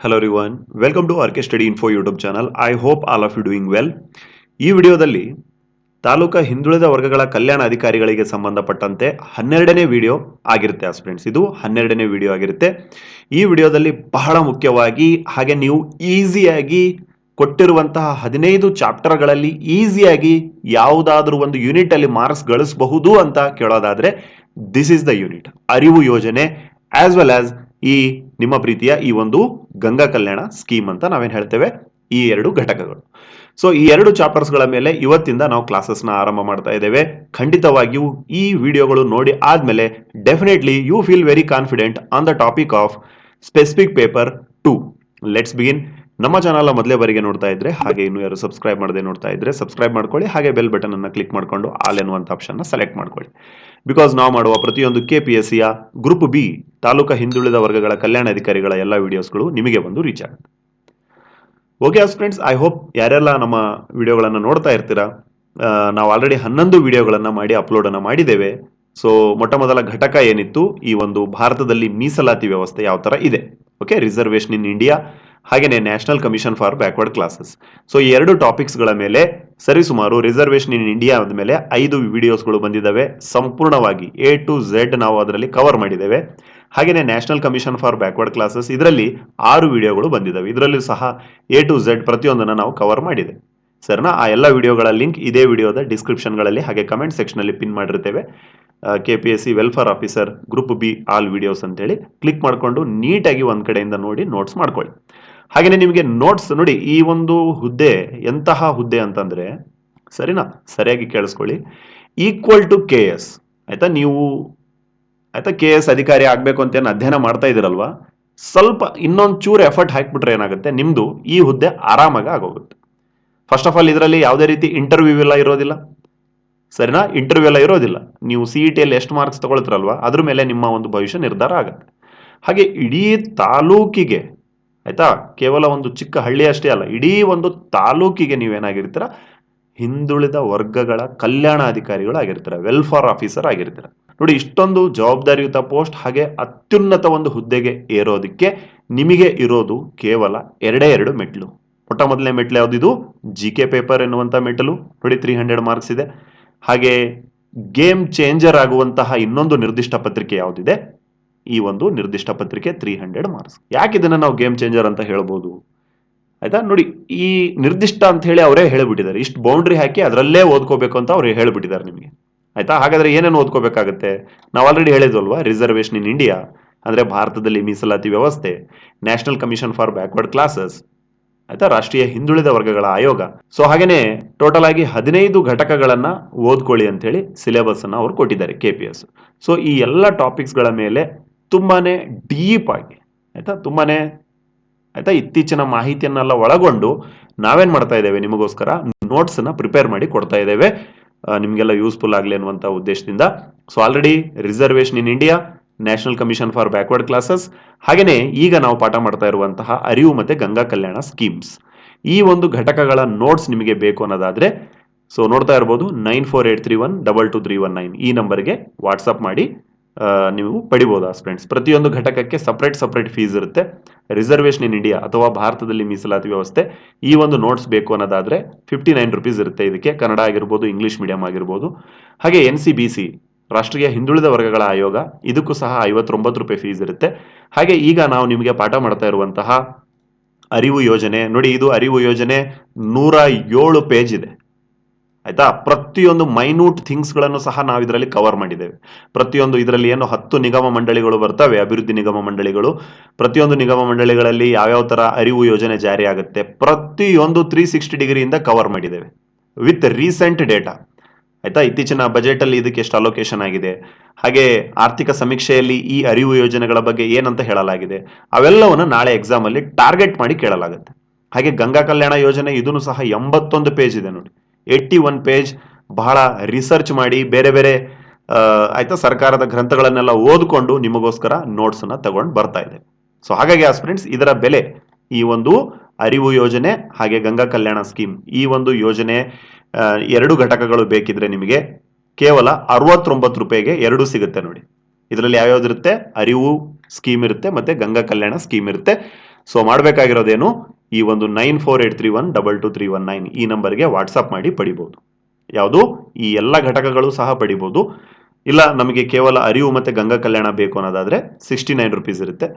Hello everyone, welcome to RK study info YouTube channel I hope all of you doing well ಈ ವಿಡಿಯೋದಲ್ಲಿ ತಾಲೂಕಾ ಹಿಂದುಳಿದ ವರ್ಗಗಳ ಕಲ್ಯಾಣ ಅಧಿಕಾರಿಗಳಿಗೆ ಸಂಬಂಧಪಟ್ಟಂತೆ ಹನ್ನೆರಡನೇ ವಿಡಿಯೋ ಆಗಿರುತ್ತೆ ಫ್ರೆಂಡ್ಸ್ ಇದು ಹನ್ನೆರಡನೇ ವಿಡಿಯೋ ಆಗಿರುತ್ತೆ. ಈ ವಿಡಿಯೋದಲ್ಲಿ ಬಹಳ ಮುಖ್ಯವಾಗಿ ಹಾಗೆ ನೀವು ಈಸಿಯಾಗಿ ಕೊಟ್ಟಿರುವಂತಹ ಹದಿನೈದು ಚಾಪ್ಟರ್ಗಳಲ್ಲಿ ಈಸಿಯಾಗಿ ಯಾವುದಾದ್ರೂ ಒಂದು ಯೂನಿಟ್ ಅಲ್ಲಿ ಮಾರ್ಕ್ಸ್ ಗಳಿಸಬಹುದು ಅಂತ ಕೇಳೋದಾದ್ರೆ ದಿಸ್ ಇಸ್ ದ ಯೂನಿಟ್ ಅರಿವು ಯೋಜನೆ ಆಸ್ ವೆಲ್ ಆಸ್ ಈ ನಿಮ್ಮ ಪ್ರೀತಿಯ ಈ ಒಂದು ಗಂಗಾ ಕಲ್ಯಾಣ ಸ್ಕೀಮ್ ಅಂತ ನಾವೇನು ಹೇಳ್ತೇವೆ? ಈ ಎರಡು ಘಟಕಗಳು. ಸೊ ಈ ಎರಡು ಚಾಪ್ಟರ್ಸ್ಗಳ ಮೇಲೆ ಇವತ್ತಿಂದ ನಾವು ಕ್ಲಾಸಸ್ನ ಆರಂಭ ಮಾಡ್ತಾ ಇದ್ದೇವೆ. ಖಂಡಿತವಾಗಿಯೂ ಈ ವಿಡಿಯೋಗಳು ನೋಡಿ ಆದಮೇಲೆ definitely you feel very confident on the topic of specific paper two let's begin ನಮ್ಮ ಚಾನಲ್ ಮೊದಲೇ ಬಾರಿಗೆ ನೋಡ್ತಾ ಇದ್ರೆ, ಹಾಗೆ ಇನ್ನು ಯಾರು ಸಬ್ಸ್ಕ್ರೈಬ್ ಮಾಡದೆ ನೋಡ್ತಾ ಇದ್ರೆ ಸಬ್ಸ್ಕ್ರೈಬ್ ಮಾಡ್ಕೊಳ್ಳಿ, ಹಾಗೆ ಬೆಲ್ ಬಟನ್ ಅನ್ನು ಕ್ಲಿಕ್ ಮಾಡ್ಕೊಂಡು ಆಲ್ ಎನ್ನುವಂತ ಆಪ್ಷನ್ ಸೆಲೆಕ್ಟ್ ಮಾಡ್ಕೊಳ್ಳಿ. ಬಿಕಾಸ್ ನಾವು ಮಾಡುವ ಪ್ರತಿಯೊಂದು ಕೆ ಪಿ ಎಸ್ ಸಿಯ ಗ್ರೂಪ್ ಬಿ ತಾಲೂಕಾ ಹಿಂದುಳಿದ ವರ್ಗಗಳ ಕಲ್ಯಾಣ ಅಧಿಕಾರಿಗಳ ಎಲ್ಲ ವಿಡಿಯೋಸ್ಗಳು ನಿಮಗೆ ಬಂದು ರೀಚ್ ಆಗುತ್ತೆ. ಓಕೆ ಫ್ರೆಂಡ್ಸ್ ಐ ಹೋಪ್ ಯಾರೆಲ್ಲ ನಮ್ಮ ವಿಡಿಯೋಗಳನ್ನು ನೋಡ್ತಾ ಇರ್ತೀರಾ ನಾವು ಆಲ್ರೆಡಿ ಹನ್ನೊಂದು ವಿಡಿಯೋಗಳನ್ನು ಮಾಡಿ ಅಪ್ಲೋಡ್ ಅನ್ನ ಮಾಡಿದ್ದೇವೆ. ಸೊ ಮೊಟ್ಟ ಮೊದಲ ಘಟಕ ಏನಿತ್ತು, ಈ ಒಂದು ಭಾರತದಲ್ಲಿ ಮೀಸಲಾತಿ ವ್ಯವಸ್ಥೆ ಯಾವ ತರ ಇದೆ? ಓಕೆ ರಿಸರ್ವೇಶನ್ ಇನ್ ಇಂಡಿಯಾ ಹಾಗೆಯೇ national commission for backward classes so ಈ ಎರಡು ಟಾಪಿಕ್ಸ್ಗಳ ಮೇಲೆ ಸರಿಸುಮಾರು ರಿಸರ್ವೇಶನ್ ಇನ್ ಇಂಡಿಯಾ ಮೇಲೆ ಐದು ವಿಡಿಯೋಸ್ಗಳು ಬಂದಿದ್ದಾವೆ ಸಂಪೂರ್ಣವಾಗಿ ಎ ಟು ಝೆಡ್ ನಾವು ಅದರಲ್ಲಿ ಕವರ್ ಮಾಡಿದ್ದೇವೆ. ಹಾಗೆಯೇ national commission for backward classes ಇದರಲ್ಲಿ ಆರು ವಿಡಿಯೋಗಳು ಬಂದಿದ್ದಾವೆ ಇದರಲ್ಲೂ ಸಹ ಎ ಟು ಝೆಡ್ ಪ್ರತಿಯೊಂದನ್ನು ನಾವು ಕವರ್ ಮಾಡಿದೆ. ಸರ್ನಾ? ಆ ಎಲ್ಲ ವಿಡಿಯೋಗಳ ಲಿಂಕ್ ಇದೇ ವಿಡಿಯೋದ ಡಿಸ್ಕ್ರಿಪ್ಷನ್ಗಳಲ್ಲಿ ಹಾಗೆ ಕಮೆಂಟ್ ಸೆಕ್ಷನಲ್ಲಿ ಪಿನ್ ಮಾಡಿರ್ತೇವೆ. K P S C welfare officer group B all videos ಅಂತೇಳಿ ಕ್ಲಿಕ್ ಮಾಡಿಕೊಂಡು ನೀಟಾಗಿ ಒಂದು ಕಡೆಯಿಂದ ನೋಡಿ ನೋಟ್ಸ್ ಮಾಡ್ಕೊಳ್ಳಿ. ಹಾಗೆಯೇ ನಿಮಗೆ ನೋಟ್ಸ್ ನೋಡಿ, ಈ ಒಂದು ಹುದ್ದೆ ಎಂತಹ ಹುದ್ದೆ ಅಂತಂದ್ರೆ, ಸರಿನಾ? ಸರಿಯಾಗಿ ಕೇಳಿಸ್ಕೊಳ್ಳಿ. ಈಕ್ವಲ್ ಟು ಕೆ ಎಸ್ ಆಯ್ತಾ? ನೀವು, ಆಯ್ತಾ? ಕೆ ಎಸ್ ಅಧಿಕಾರಿ ಆಗಬೇಕು ಅಂತ ಏನು ಅಧ್ಯಯನ ಮಾಡ್ತಾ ಇದ್ದೀರಲ್ವಾ? ಸ್ವಲ್ಪ ಇನ್ನೊಂದು ಚೂರು ಎಫರ್ಟ್ ಹಾಕಿಬಿಟ್ರೆ ಏನಾಗುತ್ತೆ? ನಿಮ್ಮದು ಈ ಹುದ್ದೆ ಆರಾಮಾಗಿ ಆಗೋಗುತ್ತೆ. ಫಸ್ಟ್ ಆಫ್ ಆಲ್ ಇದರಲ್ಲಿ ಯಾವುದೇ ರೀತಿ ಇಂಟರ್ವ್ಯೂ ಎಲ್ಲ ಇರೋದಿಲ್ಲ. ಸರಿನಾ? ಇಂಟರ್ವ್ಯೂ ಎಲ್ಲ ಇರೋದಿಲ್ಲ. ನೀವು ಸಿ ಇ ಟಿಯಲ್ಲಿ ಎಷ್ಟು ಮಾರ್ಕ್ಸ್ ತಗೊಳ್ತಿರಲ್ವ? ಅದ್ರ ಮೇಲೆ ನಿಮ್ಮ ಒಂದು ಭವಿಷ್ಯ ನಿರ್ಧಾರ ಆಗುತ್ತೆ. ಹಾಗೆ ಇಡೀ ತಾಲೂಕಿಗೆ ಆಯ್ತಾ? ಕೇವಲ ಒಂದು ಚಿಕ್ಕ ಹಳ್ಳಿ ಅಷ್ಟೇ ಅಲ್ಲ, ಇಡೀ ಒಂದು ತಾಲೂಕಿಗೆ ನೀವೇನಾಗಿರ್ತೀರ? ಹಿಂದುಳಿದ ವರ್ಗಗಳ ಕಲ್ಯಾಣ ಆಗಿರ್ತೀರ ವೆಲ್ಫೇರ್ ಆಫೀಸರ್ ಆಗಿರ್ತಾರೆ. ನೋಡಿ, ಇಷ್ಟೊಂದು ಜವಾಬ್ದಾರಿಯುತ ಪೋಸ್ಟ್ ಹಾಗೆ ಅತ್ಯುನ್ನತ ಒಂದು ಹುದ್ದೆಗೆ ಏರೋದಕ್ಕೆ ನಿಮಗೆ ಇರೋದು ಕೇವಲ ಎರಡೇ ಎರಡು ಮೆಟ್ಲು ಮೊಟ್ಟ ಮೊದಲನೇ ಮೆಟ್ಲು ಯಾವುದಿದು? ಜಿ ಕೆ ಪೇಪರ್ ಎನ್ನುವಂಥ ಮೆಟ್ಟಲು. ನೋಡಿ ತ್ರೀ ಹಂಡ್ರೆಡ್ ಮಾರ್ಕ್ಸ್ ಇದೆ. ಹಾಗೆ ಗೇಮ್ ಚೇಂಜರ್ ಆಗುವಂತಹ ಇನ್ನೊಂದು ನಿರ್ದಿಷ್ಟ ಪತ್ರಿಕೆ ಯಾವುದಿದೆ? ಈ ಒಂದು ನಿರ್ದಿಷ್ಟ ಪತ್ರಿಕೆ ತ್ರೀ ಹಂಡ್ರೆಡ್ ಮಾರ್ಕ್ಸ್ ಯಾಕೆ ಇದನ್ನು ನಾವು ಗೇಮ್ ಚೇಂಜರ್ ಅಂತ ಹೇಳ್ಬೋದು? ಆಯ್ತಾ? ನೋಡಿ, ಈ ನಿರ್ದಿಷ್ಟ ಅಂತ ಹೇಳಿ ಅವರೇ ಹೇಳಿಬಿಟ್ಟಿದ್ದಾರೆ. ಇಷ್ಟು ಬೌಂಡ್ರಿ ಹಾಕಿ ಅದರಲ್ಲೇ ಓದ್ಕೋಬೇಕು ಅಂತ ಅವ್ರು ಹೇಳಿಬಿಟ್ಟಿದ್ದಾರೆ ನಿಮಗೆ. ಆಯ್ತಾ? ಹಾಗಾದ್ರೆ ಏನೇನು ಓದ್ಕೋಬೇಕಾಗುತ್ತೆ? ನಾವು ಆಲ್ರೆಡಿ ಹೇಳಿದ್ವಲ್ವಾ? ರಿಸರ್ವೇಶನ್ ಇನ್ ಇಂಡಿಯಾ ಅಂದರೆ ಭಾರತದಲ್ಲಿ ಮೀಸಲಾತಿ ವ್ಯವಸ್ಥೆ national commission for backward classes ಆಯ್ತಾ? ರಾಷ್ಟ್ರೀಯ ಹಿಂದುಳಿದ ವರ್ಗಗಳ ಆಯೋಗ. ಸೊ ಹಾಗೇನೆ ಟೋಟಲ್ ಆಗಿ ಹದಿನೈದು ಘಟಕಗಳನ್ನ ಓದ್ಕೊಳ್ಳಿ ಅಂತ ಹೇಳಿ ಸಿಲೆಬಸ್ ಅನ್ನ ಅವ್ರು ಕೊಟ್ಟಿದ್ದಾರೆ ಕೆ ಪಿ ಎಸ್ ಸೊ ಈ ಎಲ್ಲ ಟಾಪಿಕ್ಸ್ಗಳ ಮೇಲೆ ತುಂಬಾನೇ ಡೀಪ್ ಆಗಿ, ಆಯಿತಾ? ತುಂಬಾನೇ, ಆಯಿತಾ? ಇತ್ತೀಚಿನ ಮಾಹಿತಿಯನ್ನೆಲ್ಲ ಒಳಗೊಂಡು ನಾವೇನು ಮಾಡ್ತಾ ಇದ್ದೇವೆ ನಿಮಗೋಸ್ಕರ? ನೋಟ್ಸನ್ನು ಪ್ರಿಪೇರ್ ಮಾಡಿ ಕೊಡ್ತಾ ಇದ್ದೇವೆ. ನಿಮಗೆಲ್ಲ ಯೂಸ್ಫುಲ್ ಆಗಲಿ ಅನ್ನುವಂಥ ಉದ್ದೇಶದಿಂದ. So already reservation in India national commission for backward classes ಹಾಗೆಯೇ ಈಗ ನಾವು ಪಾಠ ಮಾಡ್ತಾ ಇರುವಂತಹ ಅರಿವು ಮತ್ತು ಗಂಗಾ ಕಲ್ಯಾಣ ಸ್ಕೀಮ್ಸ್ ಈ ಒಂದು ಘಟಕಗಳ ನೋಟ್ಸ್ ನಿಮಗೆ ಬೇಕು ಅನ್ನೋದಾದರೆ ಸೊ ನೋಡ್ತಾ ಇರ್ಬೋದು nine four eight three one double two three one nine ಈ ನಂಬರ್ಗೆ ವಾಟ್ಸಪ್ ಮಾಡಿ. ನೀವು ಪಡಿಬೋದು ಫ್ರೆಂಡ್ಸ್ ಪ್ರತಿಯೊಂದು ಘಟಕಕ್ಕೆ ಸಪ್ರೇಟ್ ಸಪ್ರೇಟ್ ಫೀಸ್ ಇರುತ್ತೆ. ರಿಸರ್ವೇಶನ್ ಇನ್ ಇಂಡಿಯಾ ಅಥವಾ ಭಾರತದಲ್ಲಿ ಮೀಸಲಾತಿ ವ್ಯವಸ್ಥೆ ಈ ಒಂದು ನೋಟ್ಸ್ ಬೇಕು ಅನ್ನೋದಾದ್ರೆ ಫಿಫ್ಟಿ ನೈನ್ ರುಪೀಸ್ ಇರುತ್ತೆ. ಇದಕ್ಕೆ ಕನ್ನಡ ಆಗಿರ್ಬೋದು ಇಂಗ್ಲೀಷ್ ಮೀಡಿಯಂ ಆಗಿರ್ಬೋದು. ಹಾಗೆ ಎನ್ ಸಿ ಬಿ ಸಿ ರಾಷ್ಟ್ರೀಯ ಹಿಂದುಳಿದ ವರ್ಗಗಳ ಆಯೋಗ, ಇದಕ್ಕೂ ಸಹ ಐವತ್ತೊಂಬತ್ತು ರೂಪಾಯಿ ಫೀಸ್ ಇರುತ್ತೆ. ಹಾಗೆ ಈಗ ನಾವು ನಿಮಗೆ ಪಾಠ ಮಾಡ್ತಾ ಇರುವಂತಹ ಅರಿವು ಯೋಜನೆ, ನೋಡಿ ಇದು ಅರಿವು ಯೋಜನೆ ನೂರ ಏಳು ಪೇಜ್ ಇದೆ. ಆಯ್ತಾ? ಪ್ರತಿಯೊಂದು ಮೈನ್ಯೂಟ್ ಥಿಂಗ್ಸ್ಗಳನ್ನು ಸಹ ನಾವು ಇದರಲ್ಲಿ ಕವರ್ ಮಾಡಿದ್ದೇವೆ. ಪ್ರತಿಯೊಂದು ಇದರಲ್ಲಿ ಏನು ಹತ್ತು ನಿಗಮ ಮಂಡಳಿಗಳು ಬರ್ತವೆ, ಅಭಿವೃದ್ಧಿ ನಿಗಮ ಮಂಡಳಿಗಳು. ಪ್ರತಿಯೊಂದು ನಿಗಮ ಮಂಡಳಿಗಳಲ್ಲಿ ಯಾವ್ಯಾವ ತರ ಅರಿವು ಯೋಜನೆ ಜಾರಿ ಆಗುತ್ತೆ ಪ್ರತಿಯೊಂದು ತ್ರೀ ಸಿಕ್ಸ್ಟಿ ಡಿಗ್ರಿಯಿಂದ ಕವರ್ ಮಾಡಿದ್ದೇವೆ. ವಿತ್ ರೀಸೆಂಟ್ ಡೇಟಾ ಆಯ್ತಾ? ಇತ್ತೀಚಿನ ಬಜೆಟ್ ಅಲ್ಲಿ ಇದಕ್ಕೆ ಎಷ್ಟು ಅಲೋಕೇಶನ್ ಆಗಿದೆ. ಹಾಗೆ ಆರ್ಥಿಕ ಸಮೀಕ್ಷೆಯಲ್ಲಿ ಈ ಅರಿವು ಯೋಜನೆಗಳ ಬಗ್ಗೆ ಏನಂತ ಹೇಳಲಾಗಿದೆ. ಅವೆಲ್ಲವನ್ನು ನಾಳೆ ಎಕ್ಸಾಮ್ ಅಲ್ಲಿ ಟಾರ್ಗೆಟ್ ಮಾಡಿ ಕೇಳಲಾಗುತ್ತೆ. ಹಾಗೆ ಗಂಗಾ ಕಲ್ಯಾಣ ಯೋಜನೆ ಇದನ್ನು ಸಹ ಎಂಬತ್ತೊಂದು ಪೇಜ್ ಇದೆ ನೋಡಿ. ಏಯ್ಟಿ ಒನ್ ಪೇಜ್ ಬಹಳ ರಿಸರ್ಚ್ ಮಾಡಿ ಬೇರೆ ಬೇರೆ ಆಯ್ತಾ ಸರ್ಕಾರದ ಗ್ರಂಥಗಳನ್ನೆಲ್ಲ ಓದ್ಕೊಂಡು ನಿಮಗೋಸ್ಕರ ನೋಟ್ಸ್ ಅನ್ನ ತಗೊಂಡು ಬರ್ತಾ ಇದೆ ಸೊ ಹಾಗಾಗಿ ಆ ಫ್ರೆಂಡ್ಸ್ ಇದರ ಬೆಲೆ ಈ ಒಂದು ಅರಿವು ಯೋಜನೆ ಹಾಗೆ ಗಂಗಾ ಕಲ್ಯಾಣ ಸ್ಕೀಮ್ ಈ ಒಂದು ಯೋಜನೆ ಎರಡು ಘಟಕಗಳು ಬೇಕಿದ್ರೆ ನಿಮಗೆ ಕೇವಲ ಅರವತ್ತೊಂಬತ್ತು ರೂಪಾಯಿಗೆ ಎರಡು ಸಿಗುತ್ತೆ ನೋಡಿ. ಇದರಲ್ಲಿ ಯಾವ್ಯಾವ್ದು ಇರುತ್ತೆ ಅರಿವು ಸ್ಕೀಮ್ ಇರುತ್ತೆ ಮತ್ತೆ ಗಂಗಾ ಕಲ್ಯಾಣ ಸ್ಕೀಮ್ ಇರುತ್ತೆ. ಸೊ ಮಾಡಬೇಕಾಗಿರೋದೇನು? ಈ ಒಂದು nine four eight three one double two three one nine ಈ ನಂಬರ್ಗೆ ವಾಟ್ಸಪ್ ಮಾಡಿ ಪಡಿಬೋದು. ಯಾವುದು? ಈ ಎಲ್ಲ ಘಟಕಗಳು ಸಹ ಪಡಿಬೋದು. ಇಲ್ಲ, ನಮಗೆ ಕೇವಲ ಅರಿವು ಮತ್ತು ಗಂಗಾ ಕಲ್ಯಾಣ ಬೇಕು ಅನ್ನೋದಾದರೆ ಸಿಕ್ಸ್ಟಿ ನೈನ್ ರುಪೀಸ್ ಇರುತ್ತೆ.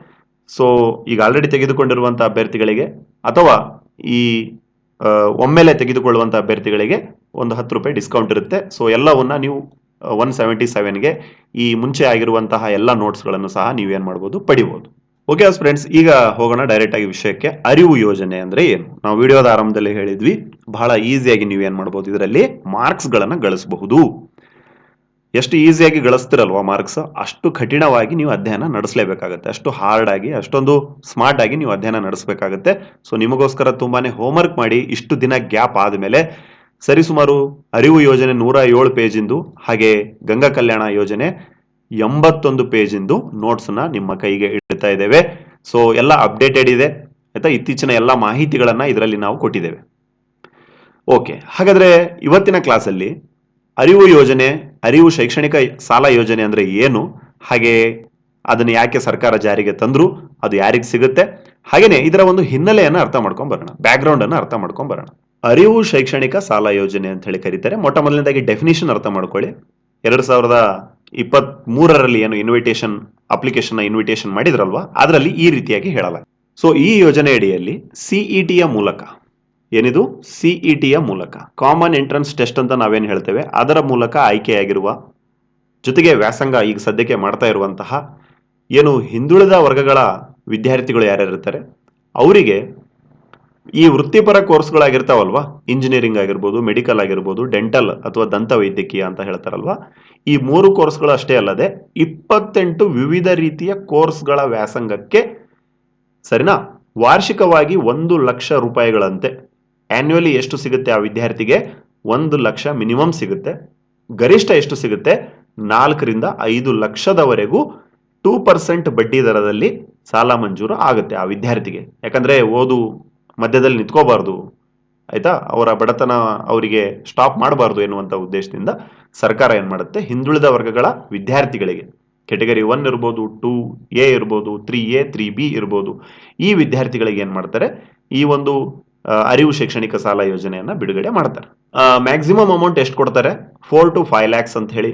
ಸೊ ಈಗ ಆಲ್ರೆಡಿ ತೆಗೆದುಕೊಂಡಿರುವಂಥ ಅಭ್ಯರ್ಥಿಗಳಿಗೆ ಅಥವಾ ಈ ಒಮ್ಮೆಲೆ ತೆಗೆದುಕೊಳ್ಳುವಂಥ ಅಭ್ಯರ್ಥಿಗಳಿಗೆ ಒಂದು ಹತ್ತು ರೂಪಾಯಿ ಡಿಸ್ಕೌಂಟ್ ಇರುತ್ತೆ. ಸೊ ಎಲ್ಲವನ್ನ ನೀವು ಒನ್ ಸೆವೆಂಟಿ ಸೆವೆನ್ಗೆ ಈ ಮುಂಚೆ ಆಗಿರುವಂತಹ ಎಲ್ಲ ನೋಟ್ಸ್ಗಳನ್ನು ಸಹ ನೀವೇನು ಮಾಡ್ಬೋದು? ಪಡಿಬೋದು. ಓಕೆ ಫ್ರೆಂಡ್ಸ್ ಈಗ ಹೋಗೋಣ ಡೈರೆಕ್ಟ್ ಆಗಿ ವಿಷಯಕ್ಕೆ. ಅರಿವು ಯೋಜನೆ ಅಂದ್ರೆ ಏನು? ನಾವು ವಿಡಿಯೋದ ಆರಂಭದಲ್ಲಿ ಹೇಳಿದ್ವಿ, ಬಹಳ ಈಸಿಯಾಗಿ ಏನು ಮಾಡ್ಬೋದು? ಇದರಲ್ಲಿ ಮಾರ್ಕ್ಸ್ಗಳನ್ನು ಗಳಿಸಬಹುದು. ಎಷ್ಟು ಈಸಿಯಾಗಿ ಗಳಿಸ್ತಿರಲ್ವಾ ಮಾರ್ಕ್ಸ್ ಅಷ್ಟು ಕಠಿಣವಾಗಿ ನೀವು ಅಧ್ಯಯನ ನಡೆಸಲೇಬೇಕಾಗುತ್ತೆ. ಅಷ್ಟು ಹಾರ್ಡ್ ಆಗಿ, ಅಷ್ಟೊಂದು ಸ್ಮಾರ್ಟ್ ಆಗಿ ನೀವು ಅಧ್ಯಯನ ನಡೆಸಬೇಕಾಗುತ್ತೆ. ಸೊ ನಿಮಗೋಸ್ಕರ ತುಂಬಾನೇ ಹೋಮ್ವರ್ಕ್ ಮಾಡಿ ಇಷ್ಟು ದಿನ ಗ್ಯಾಪ್ ಆದಮೇಲೆ ಸರಿಸುಮಾರು ಅರಿವು ಯೋಜನೆ ನೂರ ಏಳು ಪೇಜಿಂದು ಹಾಗೆ ಗಂಗಾ ಕಲ್ಯಾಣ ಯೋಜನೆ ಎಂಬತ್ತೊಂದು ಪೇಜಿಂದು ನೋಟ್ಸ್ನ ನಿಮ್ಮ ಕೈಗೆ ಇಡ್ತಾ ಇದ್ದೇವೆ. ಸೊ ಎಲ್ಲ ಅಪ್ಡೇಟೆಡ್ ಇದೆ. ಆಯ್ತಾ? ಇತ್ತೀಚಿನ ಎಲ್ಲ ಮಾಹಿತಿಗಳನ್ನು ಇದರಲ್ಲಿ ನಾವು ಕೊಟ್ಟಿದ್ದೇವೆ. ಓಕೆ ಹಾಗಾದ್ರೆ ಇವತ್ತಿನ ಕ್ಲಾಸಲ್ಲಿ ಅರಿವು ಯೋಜನೆ, ಅರಿವು ಶೈಕ್ಷಣಿಕ ಸಾಲ ಯೋಜನೆ ಅಂದ್ರೆ ಏನು? ಹಾಗೆ ಅದನ್ನು ಯಾಕೆ ಸರ್ಕಾರ ಜಾರಿಗೆ ತಂದರು? ಅದು ಯಾರಿಗೆ ಸಿಗುತ್ತೆ? ಹಾಗೇನೆ ಇದರ ಒಂದು ಹಿನ್ನೆಲೆಯನ್ನು ಅರ್ಥ ಮಾಡ್ಕೊಂಡ್ ಬರೋಣ. ಬ್ಯಾಕ್ಗ್ರೌಂಡ್ ಅನ್ನು ಅರ್ಥ ಮಾಡ್ಕೊಂಡು ಬರೋಣ. ಅರಿವು ಶೈಕ್ಷಣಿಕ ಸಾಲ ಯೋಜನೆ ಅಂತ ಹೇಳಿ ಕರೀತಾರೆ. ಮೊಟ್ಟ ಮೊದಲನೇದಾಗಿ ಡೆಫಿನಿಷನ್ ಅರ್ಥ ಮಾಡ್ಕೊಳ್ಳಿ. ಎರಡು ಸಾವಿರದ ಇಪ್ಪತ್ತ್ ಮೂರರಲ್ಲಿ ಏನು ಇನ್ವಿಟೇಷನ್ ಅಪ್ಲಿಕೇಶನ್ ಇನ್ವಿಟೇಷನ್ ಮಾಡಿದ್ರಲ್ವಾ? ಅದರಲ್ಲಿ ಈ ರೀತಿಯಾಗಿ ಹೇಳಲಾಗಿದೆ ಸೊ ಈ ಯೋಜನೆ ಅಡಿಯಲ್ಲಿ ಸಿಇಟಿಯ ಮೂಲಕ, ಏನಿದು? ಸಿಇಟಿಯ ಮೂಲಕ ಕಾಮನ್ ಎಂಟ್ರೆನ್ಸ್ ಟೆಸ್ಟ್ ಅಂತ ನಾವೇನು ಹೇಳ್ತೇವೆ? ಅದರ ಮೂಲಕ ಆಯ್ಕೆಯಾಗಿರುವ, ಜೊತೆಗೆ ವ್ಯಾಸಂಗ ಈಗ ಸದ್ಯಕ್ಕೆ ಮಾಡ್ತಾ ಇರುವಂತಹ, ಏನು ಹಿಂದುಳಿದ ವರ್ಗಗಳ ವಿದ್ಯಾರ್ಥಿಗಳು ಯಾರ್ಯಾರಿರ್ತಾರೆ? ಅವರಿಗೆ ಈ ವೃತ್ತಿಪರ ಕೋರ್ಸ್ಗಳಾಗಿರ್ತಾವಲ್ವಾ? ಇಂಜಿನಿಯರಿಂಗ್ ಆಗಿರ್ಬೋದು, ಮೆಡಿಕಲ್ ಆಗಿರ್ಬೋದು, ಡೆಂಟಲ್ ಅಥವಾ ದಂತ ವೈದ್ಯಕೀಯ ಅಂತ ಹೇಳ್ತಾರಲ್ವಾ? ಈ ಮೂರು ಕೋರ್ಸ್ಗಳು ಅಷ್ಟೇ ಅಲ್ಲದೆ ಇಪ್ಪತ್ತೆಂಟು ವಿವಿಧ ರೀತಿಯ ಕೋರ್ಸ್ಗಳ ವ್ಯಾಸಂಗಕ್ಕೆ ಸರಿನಾ? ವಾರ್ಷಿಕವಾಗಿ ಒಂದು ಲಕ್ಷ ರೂಪಾಯಿಗಳಂತೆ. ಆನ್ಯುವಲಿ ಎಷ್ಟು ಸಿಗುತ್ತೆ ಆ ವಿದ್ಯಾರ್ಥಿಗೆ? ಒಂದು ಲಕ್ಷ ಮಿನಿಮಮ್ ಸಿಗುತ್ತೆ. ಗರಿಷ್ಠ ಎಷ್ಟು ಸಿಗುತ್ತೆ? ನಾಲ್ಕರಿಂದ ಐದು ಲಕ್ಷದವರೆಗೂ ಟೂ ಪರ್ಸೆಂಟ್ ಬಡ್ಡಿ ದರದಲ್ಲಿ ಸಾಲ ಮಂಜೂರು ಆಗುತ್ತೆ ಆ ವಿದ್ಯಾರ್ಥಿಗೆ. ಯಾಕಂದ್ರೆ ಓದು ಮಧ್ಯದಲ್ಲಿ ನಿಂತ್ಕೋಬಾರ್ದು, ಆಯಿತಾ? ಅವರ ಬಡತನ ಅವರಿಗೆ ಸ್ಟಾಪ್ ಮಾಡಬಾರ್ದು ಎನ್ನುವಂಥ ಉದ್ದೇಶದಿಂದ ಸರ್ಕಾರ ಏನು ಮಾಡುತ್ತೆ? ಹಿಂದುಳಿದ ವರ್ಗಗಳ ವಿದ್ಯಾರ್ಥಿಗಳಿಗೆ ಕೆಟಗರಿ ಒನ್ ಇರ್ಬೋದು ಟೂ ಎ ಇರ್ಬೋದು ತ್ರೀ ಎ ತ್ರೀ ಬಿ ಇರ್ಬೋದು, ಈ ವಿದ್ಯಾರ್ಥಿಗಳಿಗೆ ಏನು ಮಾಡ್ತಾರೆ? ಈ ಒಂದು ಅರಿವು ಶೈಕ್ಷಣಿಕ ಸಾಲ ಯೋಜನೆಯನ್ನ ಬಿಡುಗಡೆ ಮಾಡ್ತಾರೆ. ಮ್ಯಾಕ್ಸಿಮಮ್ ಅಮೌಂಟ್ ಎಷ್ಟು ಕೊಡ್ತಾರೆ? ಫೋರ್ ಟು ಫೈವ್ ಲ್ಯಾಕ್ಸ್ ಅಂತ ಹೇಳಿ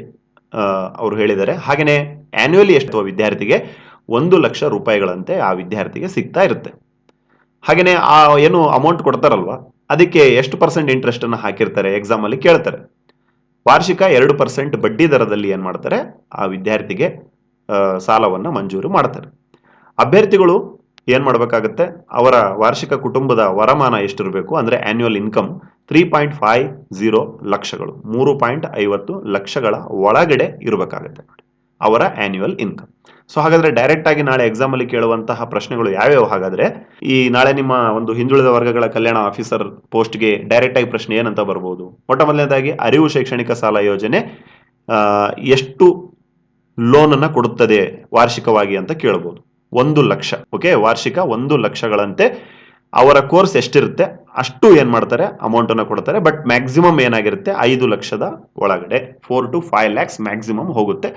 ಅವರು ಹೇಳಿದ್ದಾರೆ. ಹಾಗೆಯೇ ಆನ್ಯುವಲಿ ಎಷ್ಟು ವಿದ್ಯಾರ್ಥಿಗೆ ಒಂದು ಲಕ್ಷ ರೂಪಾಯಿಗಳಂತೆ ಆ ವಿದ್ಯಾರ್ಥಿಗೆ ಸಿಗ್ತಾ ಇರುತ್ತೆ. ಹಾಗೇನೆ ಆ ಏನು ಅಮೌಂಟ್ ಕೊಡ್ತಾರಲ್ವಾ, ಅದಕ್ಕೆ ಎಷ್ಟು ಪರ್ಸೆಂಟ್ ಇಂಟ್ರೆಸ್ಟನ್ನು ಹಾಕಿರ್ತಾರೆ ಎಕ್ಸಾಮಲ್ಲಿ ಕೇಳ್ತಾರೆ. ವಾರ್ಷಿಕ ಎರಡು ಪರ್ಸೆಂಟ್ ಬಡ್ಡಿ ದರದಲ್ಲಿ ಏನು ಮಾಡ್ತಾರೆ, ಆ ವಿದ್ಯಾರ್ಥಿಗೆ ಸಾಲವನ್ನು ಮಂಜೂರು ಮಾಡ್ತಾರೆ. ಅಭ್ಯರ್ಥಿಗಳು ಏನು ಮಾಡಬೇಕಾಗುತ್ತೆ, ಅವರ ವಾರ್ಷಿಕ ಕುಟುಂಬದ ವರಮಾನ ಎಷ್ಟಿರಬೇಕು ಅಂದ್ರೆ annual income three point five zero ಲಕ್ಷಗಳು, ಮೂರು ಪಾಯಿಂಟ್ ಐವತ್ತು ಲಕ್ಷಗಳ ಒಳಗಡೆ ಇರಬೇಕಾಗುತ್ತೆ ಅವರ ಆ್ಯನ್ಯುವಲ್ ಇನ್ಕಮ್ ಸೊ ಹಾಗಾದ್ರೆ ಡೈರೆಕ್ಟ್ ಆಗಿ ನಾಳೆ ಎಕ್ಸಾಮ್ ಅಲ್ಲಿ ಕೇಳುವಂತಹ ಪ್ರಶ್ನೆಗಳು ಯಾವ್ಯಾವ? ಹಾಗಾದ್ರೆ ಈ ನಾಳೆ ನಿಮ್ಮ ಒಂದು ಹಿಂದುಳಿದ ವರ್ಗಗಳ ಕಲ್ಯಾಣ ಆಫೀಸರ್ ಪೋಸ್ಟ್ಗೆ ಡೈರೆಕ್ಟ್ ಆಗಿ ಪ್ರಶ್ನೆ ಏನಂತ ಬರ್ಬೋದು? ಮೊಟ್ಟ ಮೊದಲನೇದಾಗಿ ಅರಿವು ಶೈಕ್ಷಣಿಕ ಸಾಲ ಯೋಜನೆ ಎಷ್ಟು ಲೋನ್ ಅನ್ನ ಕೊಡುತ್ತದೆ ವಾರ್ಷಿಕವಾಗಿ ಅಂತ ಕೇಳಬಹುದು ಒಂದು ಲಕ್ಷ ಓಕೆ ವಾರ್ಷಿಕ ಒಂದು ಲಕ್ಷಗಳಂತೆ ಅವರ ಕೋರ್ಸ್ ಎಷ್ಟಿರುತ್ತೆ, ಅಷ್ಟು ಏನ್ ಮಾಡ್ತಾರೆ? ಅಮೌಂಟ್ ಅನ್ನ ಕೊಡ್ತಾರೆ. ಬಟ್ ಮ್ಯಾಕ್ಸಿಮಮ್ ಏನಾಗಿರುತ್ತೆ? ಐದು ಲಕ್ಷದ ಒಳಗಡೆ four to five lakhs maximum ಹೋಗುತ್ತೆ.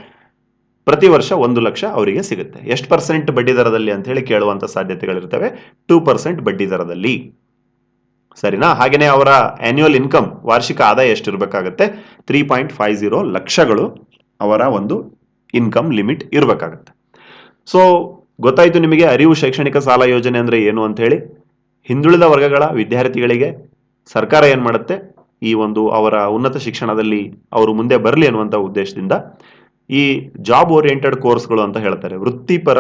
ಪ್ರತಿ ವರ್ಷ ಒಂದು ಲಕ್ಷ ಅವರಿಗೆ ಸಿಗುತ್ತೆ. ಎಷ್ಟು ಪರ್ಸೆಂಟ್ ಬಡ್ಡಿ ದರದಲ್ಲಿ ಅಂತ ಹೇಳಿ ಕೇಳುವಂತ ಸಾಧ್ಯತೆಗಳಿರ್ತವೆ. ಟೂ ಪರ್ಸೆಂಟ್ ಬಡ್ಡಿ ದರದಲ್ಲಿ. ಸರಿನಾ? ಹಾಗೆಯೇ ಅವರ ಆನ್ಯುವಲ್ ಇನ್ಕಮ್ ವಾರ್ಷಿಕ ಆದಾಯ ಎಷ್ಟಿರಬೇಕಾಗುತ್ತೆ? ತ್ರೀ ಪಾಯಿಂಟ್ ಫೈವ್ ಜೀರೋ ಲಕ್ಷಗಳು ಅವರ ಒಂದು ಇನ್ಕಮ್ ಲಿಮಿಟ್ ಇರಬೇಕಾಗುತ್ತೆ. ಸೊ ಗೊತ್ತಾಯ್ತು ನಿಮಗೆ ಅರಿವು ಶೈಕ್ಷಣಿಕ ಸಾಲ ಯೋಜನೆ ಅಂದ್ರೆ ಏನು ಅಂತ ಹೇಳಿ? ಹಿಂದುಳಿದ ವರ್ಗಗಳ ವಿದ್ಯಾರ್ಥಿಗಳಿಗೆ ಸರ್ಕಾರ ಏನು ಮಾಡುತ್ತೆ? ಈ ಒಂದು ಅವರ ಉನ್ನತ ಶಿಕ್ಷಣದಲ್ಲಿ ಅವರು ಮುಂದೆ ಬರಲಿ ಅನ್ನುವಂಥ ಉದ್ದೇಶದಿಂದ ಈ ಜಾಬ್ ಓರಿಯೆಂಟೆಡ್ ಕೋರ್ಸ್ಗಳು ಅಂತ ಹೇಳ್ತಾರೆ. ವೃತ್ತಿಪರ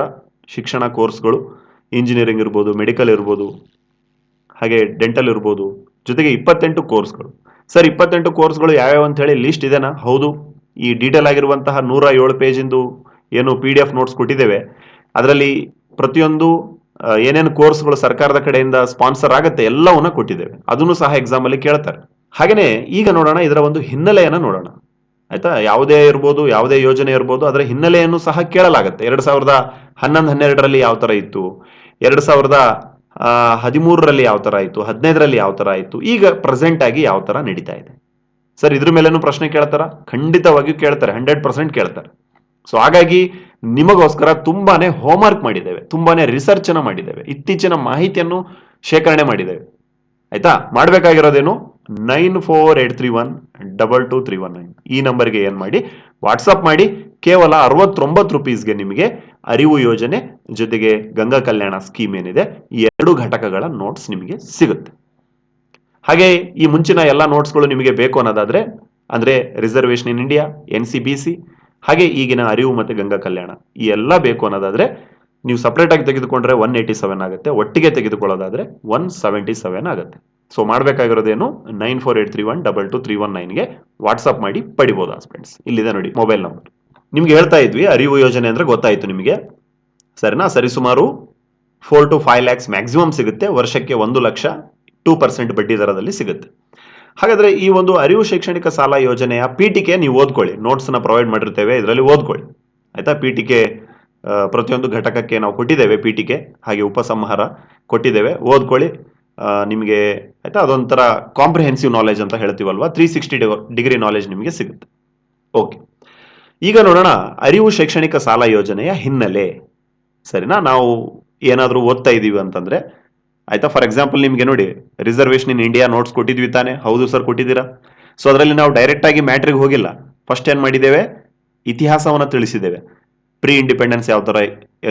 ಶಿಕ್ಷಣ ಕೋರ್ಸ್ಗಳು ಇಂಜಿನಿಯರಿಂಗ್ ಇರ್ಬೋದು ಮೆಡಿಕಲ್ ಇರ್ಬೋದು, ಹಾಗೆ ಡೆಂಟಲ್ ಇರ್ಬೋದು, ಜೊತೆಗೆ ಇಪ್ಪತ್ತೆಂಟು ಕೋರ್ಸ್ಗಳು ಸರ್, ಇಪ್ಪತ್ತೆಂಟು ಕೋರ್ಸ್ಗಳು ಯಾವ್ಯಾವ ಅಂತ ಹೇಳಿ ಲಿಸ್ಟ್ ಇದೆನಾ? ಹೌದು, ಈ ಡೀಟೇಲ್ ಆಗಿರುವಂತಹ ನೂರ ಏಳು ಪೇಜಿಂದು ಏನು ಪಿ ಡಿ ಎಫ್ ನೋಟ್ಸ್ ಕೊಟ್ಟಿದ್ದೇವೆ. ಅದರಲ್ಲಿ ಪ್ರತಿಯೊಂದು ಏನೇನು ಕೋರ್ಸ್ಗಳು ಸರ್ಕಾರದ ಕಡೆಯಿಂದ ಸ್ಪಾನ್ಸರ್ ಆಗುತ್ತೆ ಎಲ್ಲವನ್ನ ಕೊಟ್ಟಿದ್ದೇವೆ. ಅದನ್ನು ಸಹ ಎಕ್ಸಾಮ್ ಅಲ್ಲಿ ಕೇಳ್ತಾರೆ. ಹಾಗೆಯೇ ಈಗ ನೋಡೋಣ, ಇದರ ಒಂದು ಹಿನ್ನೆಲೆಯನ್ನು ನೋಡೋಣ. ಆಯ್ತಾ? ಯಾವುದೇ ಇರ್ಬೋದು, ಯಾವುದೇ ಯೋಜನೆ ಇರ್ಬೋದು ಅದರ ಹಿನ್ನೆಲೆಯನ್ನು ಸಹ ಕೇಳಲಾಗುತ್ತೆ. ಎರಡು ಸಾವಿರದ ಹನ್ನೊಂದು, ಹನ್ನೆರಡರಲ್ಲಿ ಯಾವ ತರ ಇತ್ತು? ಎರಡು ಸಾವಿರದ ಹದಿಮೂರರಲ್ಲಿ ಯಾವ ತರ ಇತ್ತು? ಹದಿನೈದರಲ್ಲಿ ಯಾವ ತರ ಇತ್ತು? ಈಗ ಪ್ರೆಸೆಂಟ್ ಆಗಿ ಯಾವ ತರ ನಡೀತಾ ಇದೆ? ಸರ್, ಇದ್ರ ಮೇಲೇನು ಪ್ರಶ್ನೆ ಕೇಳ್ತಾರ? ಖಂಡಿತವಾಗಿಯೂ ಕೇಳ್ತಾರೆ, ಹಂಡ್ರೆಡ್ ಪರ್ಸೆಂಟ್ ಕೇಳ್ತಾರೆ. ಸೊ, ಹಾಗಾಗಿ ನಿಮಗೋಸ್ಕರ ತುಂಬಾನೇ ಹೋಮ್ವರ್ಕ್ ಮಾಡಿದ್ದೇವೆ, ತುಂಬಾನೇ ರಿಸರ್ಚ್ ಮಾಡಿದ್ದೇವೆ. ಇತ್ತೀಚಿನ ಮಾಹಿತಿಯನ್ನು ಶೇಖರಣೆ ಮಾಡಿದ್ದೇವೆ. ಆಯ್ತಾ? ಮಾಡಬೇಕಾಗಿರೋದೇನು? Nine four eight three one double two three one nine. ಈ ನಂಬರ್ಗೆ ಏನು ಮಾಡಿ? ವಾಟ್ಸಪ್ ಮಾಡಿ. ಕೇವಲ ಅರವತ್ತೊಂಬತ್ತು ರುಪೀಸ್ಗೆ ನಿಮಗೆ ಅರಿವು ಯೋಜನೆ ಜೊತೆಗೆ ಗಂಗಾ ಕಲ್ಯಾಣ ಸ್ಕೀಮ್ ಏನಿದೆ, ಈ ಎರಡು ಘಟಕಗಳ ನೋಟ್ಸ್ ನಿಮಗೆ ಸಿಗುತ್ತೆ. ಹಾಗೆ ಈ ಮುಂಚಿನ ಎಲ್ಲ ನೋಟ್ಸ್ಗಳು ನಿಮಗೆ ಬೇಕು ಅನ್ನೋದಾದ್ರೆ, ಅಂದ್ರೆ reservation in India N C B C ಹಾಗೆ ಈಗಿನ ಅರಿವು ಮತ್ತು ಗಂಗಾ ಕಲ್ಯಾಣ, ಈ ಎಲ್ಲ ಬೇಕು ಅನ್ನೋದಾದ್ರೆ, ನೀವು ಸಪ್ರೇಟಾಗಿ ತೆಗೆದುಕೊಂಡ್ರೆ ಒನ್ ಏಯ್ಟಿ ಸೆವೆನ್ ಆಗುತ್ತೆ, ಒಟ್ಟಿಗೆ ತೆಗೆದುಕೊಳ್ಳೋದಾದ್ರೆ ಒನ್ ಸೆವೆಂಟಿ ಸೆವೆನ್ ಆಗುತ್ತೆ. So ಮಾಡಬೇಕಾಗಿರೋದೇನು nine four eight three one double two three one ನೈನ್ಗೆ WhatsApp ಮಾಡಿ ಪಡಿಬೋದು ಫ್ರೆಂಡ್ಸ್ ಇಲ್ಲಿದೆ ನೋಡಿ ಮೊಬೈಲ್ ನಂಬರ್ ನಿಮ್ಗೆ ಹೇಳ್ತಾ ಇದ್ವಿ, ಅರಿವು ಯೋಜನೆ ಅಂದರೆ ಗೊತ್ತಾಯಿತು ನಿಮಗೆ. ಸರಿನಾ? ಸರಿಸುಮಾರು four to five lakhs maximum ಸಿಗುತ್ತೆ, ವರ್ಷಕ್ಕೆ ಒಂದು ಲಕ್ಷ ಟೂ ಪರ್ಸೆಂಟ್ ಬಡ್ಡಿ ದರದಲ್ಲಿ ಸಿಗುತ್ತೆ. ಹಾಗಾದರೆ ಈ ಒಂದು ಅರಿವು ಶೈಕ್ಷಣಿಕ ಸಾಲ ಯೋಜನೆಯ ಪೀಠಿಕೆ ನೀವು ಓದ್ಕೊಳ್ಳಿ. ನೋಟ್ಸ್ನ ಪ್ರೊವೈಡ್ ಮಾಡಿರ್ತೇವೆ, ಇದರಲ್ಲಿ ಓದ್ಕೊಳ್ಳಿ. ಆಯ್ತಾ? ಪೀಠಿಕೆ ಟಿಕೆ ಪ್ರತಿಯೊಂದು ಘಟಕಕ್ಕೆ ನಾವು ಕೊಟ್ಟಿದ್ದೇವೆ ಪಿ ಪೀಠಿಕೆ, ಹಾಗೆ ಉಪಸಂಹಾರ ಕೊಟ್ಟಿದ್ದೇವೆ, ಓದ್ಕೊಳ್ಳಿ. ನಿಮಗೆ ಆಯಿತಾ, ಅದೊಂಥರ ಕಾಂಪ್ರಿಹೆನ್ಸಿವ್ ನಾಲೆಜ್ ಅಂತ ಹೇಳ್ತೀವಲ್ವಾ? ತ್ರೀ ಸಿಕ್ಸ್ಟಿ ಡಿಗ್ರಿ ನಾಲೆಜ್ ನಿಮಗೆ ಸಿಗುತ್ತೆ. ಓಕೆ ಈಗ ನೋಡೋಣ, ಅರಿವು ಶೈಕ್ಷಣಿಕ ಸಾಲ ಯೋಜನೆಯ ಹಿನ್ನೆಲೆ. ಸರಿನಾ? ನಾವು ಏನಾದರೂ ಓದ್ತಾ ಇದ್ದೀವಿ ಅಂತಂದ್ರೆ, ಆಯಿತಾ ಫಾರ್ ಎಕ್ಸಾಂಪಲ್ ನಿಮಗೆ ನೋಡಿ ರಿಸರ್ವೇಶನ್ ಇನ್ ಇಂಡಿಯಾ ನೋಟ್ಸ್ ಕೊಟ್ಟಿದ್ವಿ ತಾನೆ, ಹೌದು ಸರ್ ಕೊಟ್ಟಿದ್ದೀರಾ? ಸೊ ಅದರಲ್ಲಿ ನಾವು ಡೈರೆಕ್ಟ್ ಆಗಿ ಮ್ಯಾಟ್ರಿಗೆ ಹೋಗಿಲ್ಲ. ಫಸ್ಟ್ ಏನು ಮಾಡಿದ್ದೇವೆ? ಇತಿಹಾಸವನ್ನು ತಿಳಿಸಿದ್ದೇವೆ. ಪ್ರೀ ಇಂಡಿಪೆಂಡೆನ್ಸ್ ಯಾವ ಥರ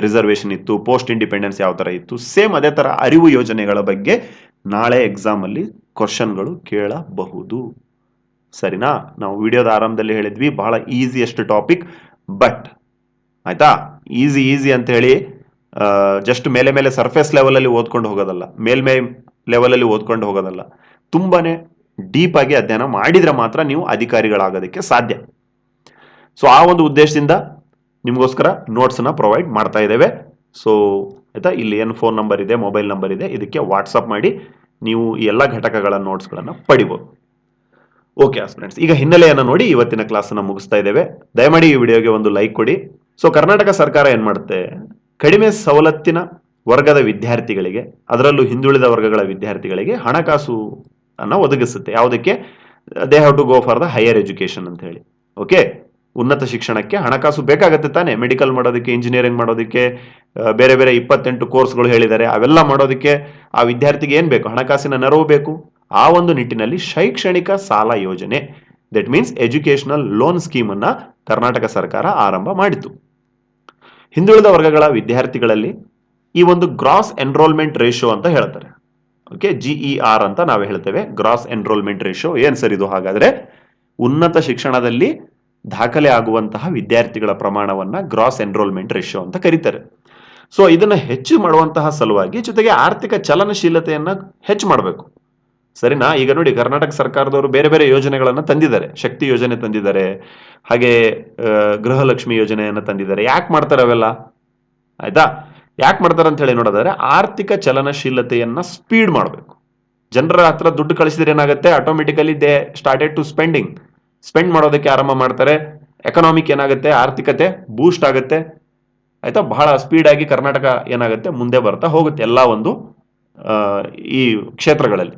ರಿಸರ್ವೇಶನ್ ಇತ್ತು ಪೋಸ್ಟ್ ಇಂಡಿಪೆಂಡೆನ್ಸ್ ಯಾವ ಥರ ಇತ್ತು ಸೇಮ್ ಅದೇ ಥರ ಅರಿವು ಯೋಜನೆಗಳ ಬಗ್ಗೆ ನಾಳೆ ಎಕ್ಸಾಮಲ್ಲಿ ಕ್ವಶನ್ಗಳು ಕೇಳಬಹುದು. ಸರಿನಾ? ನಾವು ವಿಡಿಯೋದ ಆರಂಭದಲ್ಲಿ ಹೇಳಿದ್ವಿ, ಬಹಳ ಈಸಿಯೆಸ್ಟ್ ಟಾಪಿಕ್ ಬಟ್ ಆಯ್ತಾ? ಈಸಿ ಈಸಿ ಅಂತ ಹೇಳಿ ಜಸ್ಟ್ ಮೇಲೆ ಮೇಲೆ ಸರ್ಫೇಸ್ ಲೆವೆಲಲ್ಲಿ ಓದ್ಕೊಂಡು ಹೋಗೋದಲ್ಲ ಮೇಲ್ಮೈ ಲೆವೆಲಲ್ಲಿ ಓದ್ಕೊಂಡು ಹೋಗೋದಲ್ಲ, ತುಂಬಾನೇ ಡೀಪ್ ಆಗಿ ಅಧ್ಯಯನ ಮಾಡಿದ್ರೆ ಮಾತ್ರ ನೀವು ಅಧಿಕಾರಿಗಳಾಗೋದಕ್ಕೆ ಸಾಧ್ಯ. ಸೊ ಆ ಒಂದು ಉದ್ದೇಶದಿಂದ ನಿಮಗೋಸ್ಕರ ನೋಟ್ಸನ್ನ ಪ್ರೊವೈಡ್ ಮಾಡ್ತಾ ಇದ್ದೇವೆ. ಸೊ ಆಯಿತಾ? ಇಲ್ಲಿ ಏನು ಫೋನ್ ನಂಬರ್ ಇದೆ ಮೊಬೈಲ್ ನಂಬರ್ ಇದೆ, ಇದಕ್ಕೆ ವಾಟ್ಸಪ್ ಮಾಡಿ ನೀವು ಎಲ್ಲ ಘಟಕಗಳ ನೋಟ್ಸ್ಗಳನ್ನು ಪಡಿಬೋದು. ಓಕೆ ಫ್ರೆಂಡ್ಸ್ ಈಗ ಹಿನ್ನೆಲೆಯನ್ನು ನೋಡಿ ಇವತ್ತಿನ ಕ್ಲಾಸನ್ನು ಮುಗಿಸ್ತಾ ಇದ್ದೇವೆ. ದಯಮಾಡಿ ಈ ವಿಡಿಯೋಗೆ ಒಂದು ಲೈಕ್ ಕೊಡಿ. ಸೊ ಕರ್ನಾಟಕ ಸರ್ಕಾರ ಏನು ಮಾಡುತ್ತೆ? ಕಡಿಮೆ ಸವಲತ್ತಿನ ವರ್ಗದ ವಿದ್ಯಾರ್ಥಿಗಳಿಗೆ, ಅದರಲ್ಲೂ ಹಿಂದುಳಿದ ವರ್ಗಗಳ ವಿದ್ಯಾರ್ಥಿಗಳಿಗೆ ಹಣಕಾಸು ಅನ್ನು ಒದಗಿಸುತ್ತೆ. ಯಾವುದಕ್ಕೆ? They have to go for the higher education ಅಂತ ಹೇಳಿ. ಓಕೆ ಉನ್ನತ ಶಿಕ್ಷಣಕ್ಕೆ ಹಣಕಾಸು ಬೇಕಾಗತ್ತೆ ತಾನೆ. ಮೆಡಿಕಲ್ ಮಾಡೋದಕ್ಕೆ ಇಂಜಿನಿಯರಿಂಗ್ ಮಾಡೋದಕ್ಕೆ ಬೇರೆ ಬೇರೆ ಇಪ್ಪತ್ತೆಂಟು ಕೋರ್ಸ್ಗಳು ಹೇಳಿದ್ದಾರೆ. ಅವೆಲ್ಲ ಮಾಡೋದಕ್ಕೆ ಆ ವಿದ್ಯಾರ್ಥಿಗೆ ಏನು ಬೇಕು? ಹಣಕಾಸಿನ ನೆರವು ಬೇಕು. ಆ ಒಂದು ನಿಟ್ಟಿನಲ್ಲಿ ಶೈಕ್ಷಣಿಕ ಸಾಲ ಯೋಜನೆ. That means educational loan scheme ಅನ್ನ ಕರ್ನಾಟಕ ಸರ್ಕಾರ ಆರಂಭ ಮಾಡಿತು. ಹಿಂದುಳಿದ ವರ್ಗಗಳ ವಿದ್ಯಾರ್ಥಿಗಳಲ್ಲಿ ಈ ಒಂದು ಗ್ರಾಸ್ ಎನ್ರೋಲ್ಮೆಂಟ್ ರೇಷೋ ಅಂತ ಹೇಳ್ತಾರೆ. ಓಕೆ ಜಿಇ ಆರ್ ಅಂತ ನಾವು ಹೇಳ್ತೇವೆ. ಗ್ರಾಸ್ ಎನ್ರೋಲ್ಮೆಂಟ್ ರೇಷೋ ಏನು ಸರ್ ಇದು? ಹಾಗಾದ್ರೆ ಉನ್ನತ ಶಿಕ್ಷಣದಲ್ಲಿ ದಾಖಲೆ ಆಗುವಂತಹ ವಿದ್ಯಾರ್ಥಿಗಳ ಪ್ರಮಾಣವನ್ನ ಗ್ರಾಸ್ ಎನ್ರೋಲ್ಮೆಂಟ್ ರೇಷಿಯೋ ಅಂತ ಕರೀತಾರೆ. ಸೊ ಇದನ್ನ ಹೆಚ್ಚು ಮಾಡುವಂತಹ ಸಲುವಾಗಿ ಜೊತೆಗೆ ಆರ್ಥಿಕ ಚಲನಶೀಲತೆಯನ್ನು ಹೆಚ್ಚು ಮಾಡಬೇಕು. ಸರಿನಾ? ಈಗ ನೋಡಿ, ಕರ್ನಾಟಕ ಸರ್ಕಾರದವರು ಬೇರೆ ಬೇರೆ ಯೋಜನೆಗಳನ್ನು ತಂದಿದ್ದಾರೆ. ಶಕ್ತಿ ಯೋಜನೆ ತಂದಿದ್ದಾರೆ. ಹಾಗೆ ಗೃಹಲಕ್ಷ್ಮಿ ಯೋಜನೆಯನ್ನ ತಂದಿದ್ದಾರೆ. ಯಾಕೆ ಮಾಡ್ತಾರೆ ಅವೆಲ್ಲ? ಆಯ್ತಾ? ಯಾಕೆ ಮಾಡ್ತಾರೆ ಅಂತ ಹೇಳಿ ನೋಡೋದಾದ್ರೆ, ಆರ್ಥಿಕ ಚಲನಶೀಲತೆಯನ್ನು ಸ್ಪೀಡ್ ಮಾಡಬೇಕು. ಜನರ ಹತ್ರ ದುಡ್ಡು ಕಳಿಸಿದ್ರೆ ಏನಾಗುತ್ತೆ? Automatically they started to spending spend ಮಾಡೋದಕ್ಕೆ ಆರಂಭ ಮಾಡ್ತಾರೆ. ಎಕನಾಮಿಕ್ ಏನಾಗುತ್ತೆ? ಆರ್ಥಿಕತೆ ಬೂಸ್ಟ್ ಆಗುತ್ತೆ. ಆಯ್ತಾ? ಬಹಳ ಸ್ಪೀಡ್ ಆಗಿ ಕರ್ನಾಟಕ ಏನಾಗುತ್ತೆ? ಮುಂದೆ ಬರ್ತಾ ಹೋಗುತ್ತೆ ಎಲ್ಲ ಒಂದು ಈ ಕ್ಷೇತ್ರಗಳಲ್ಲಿ.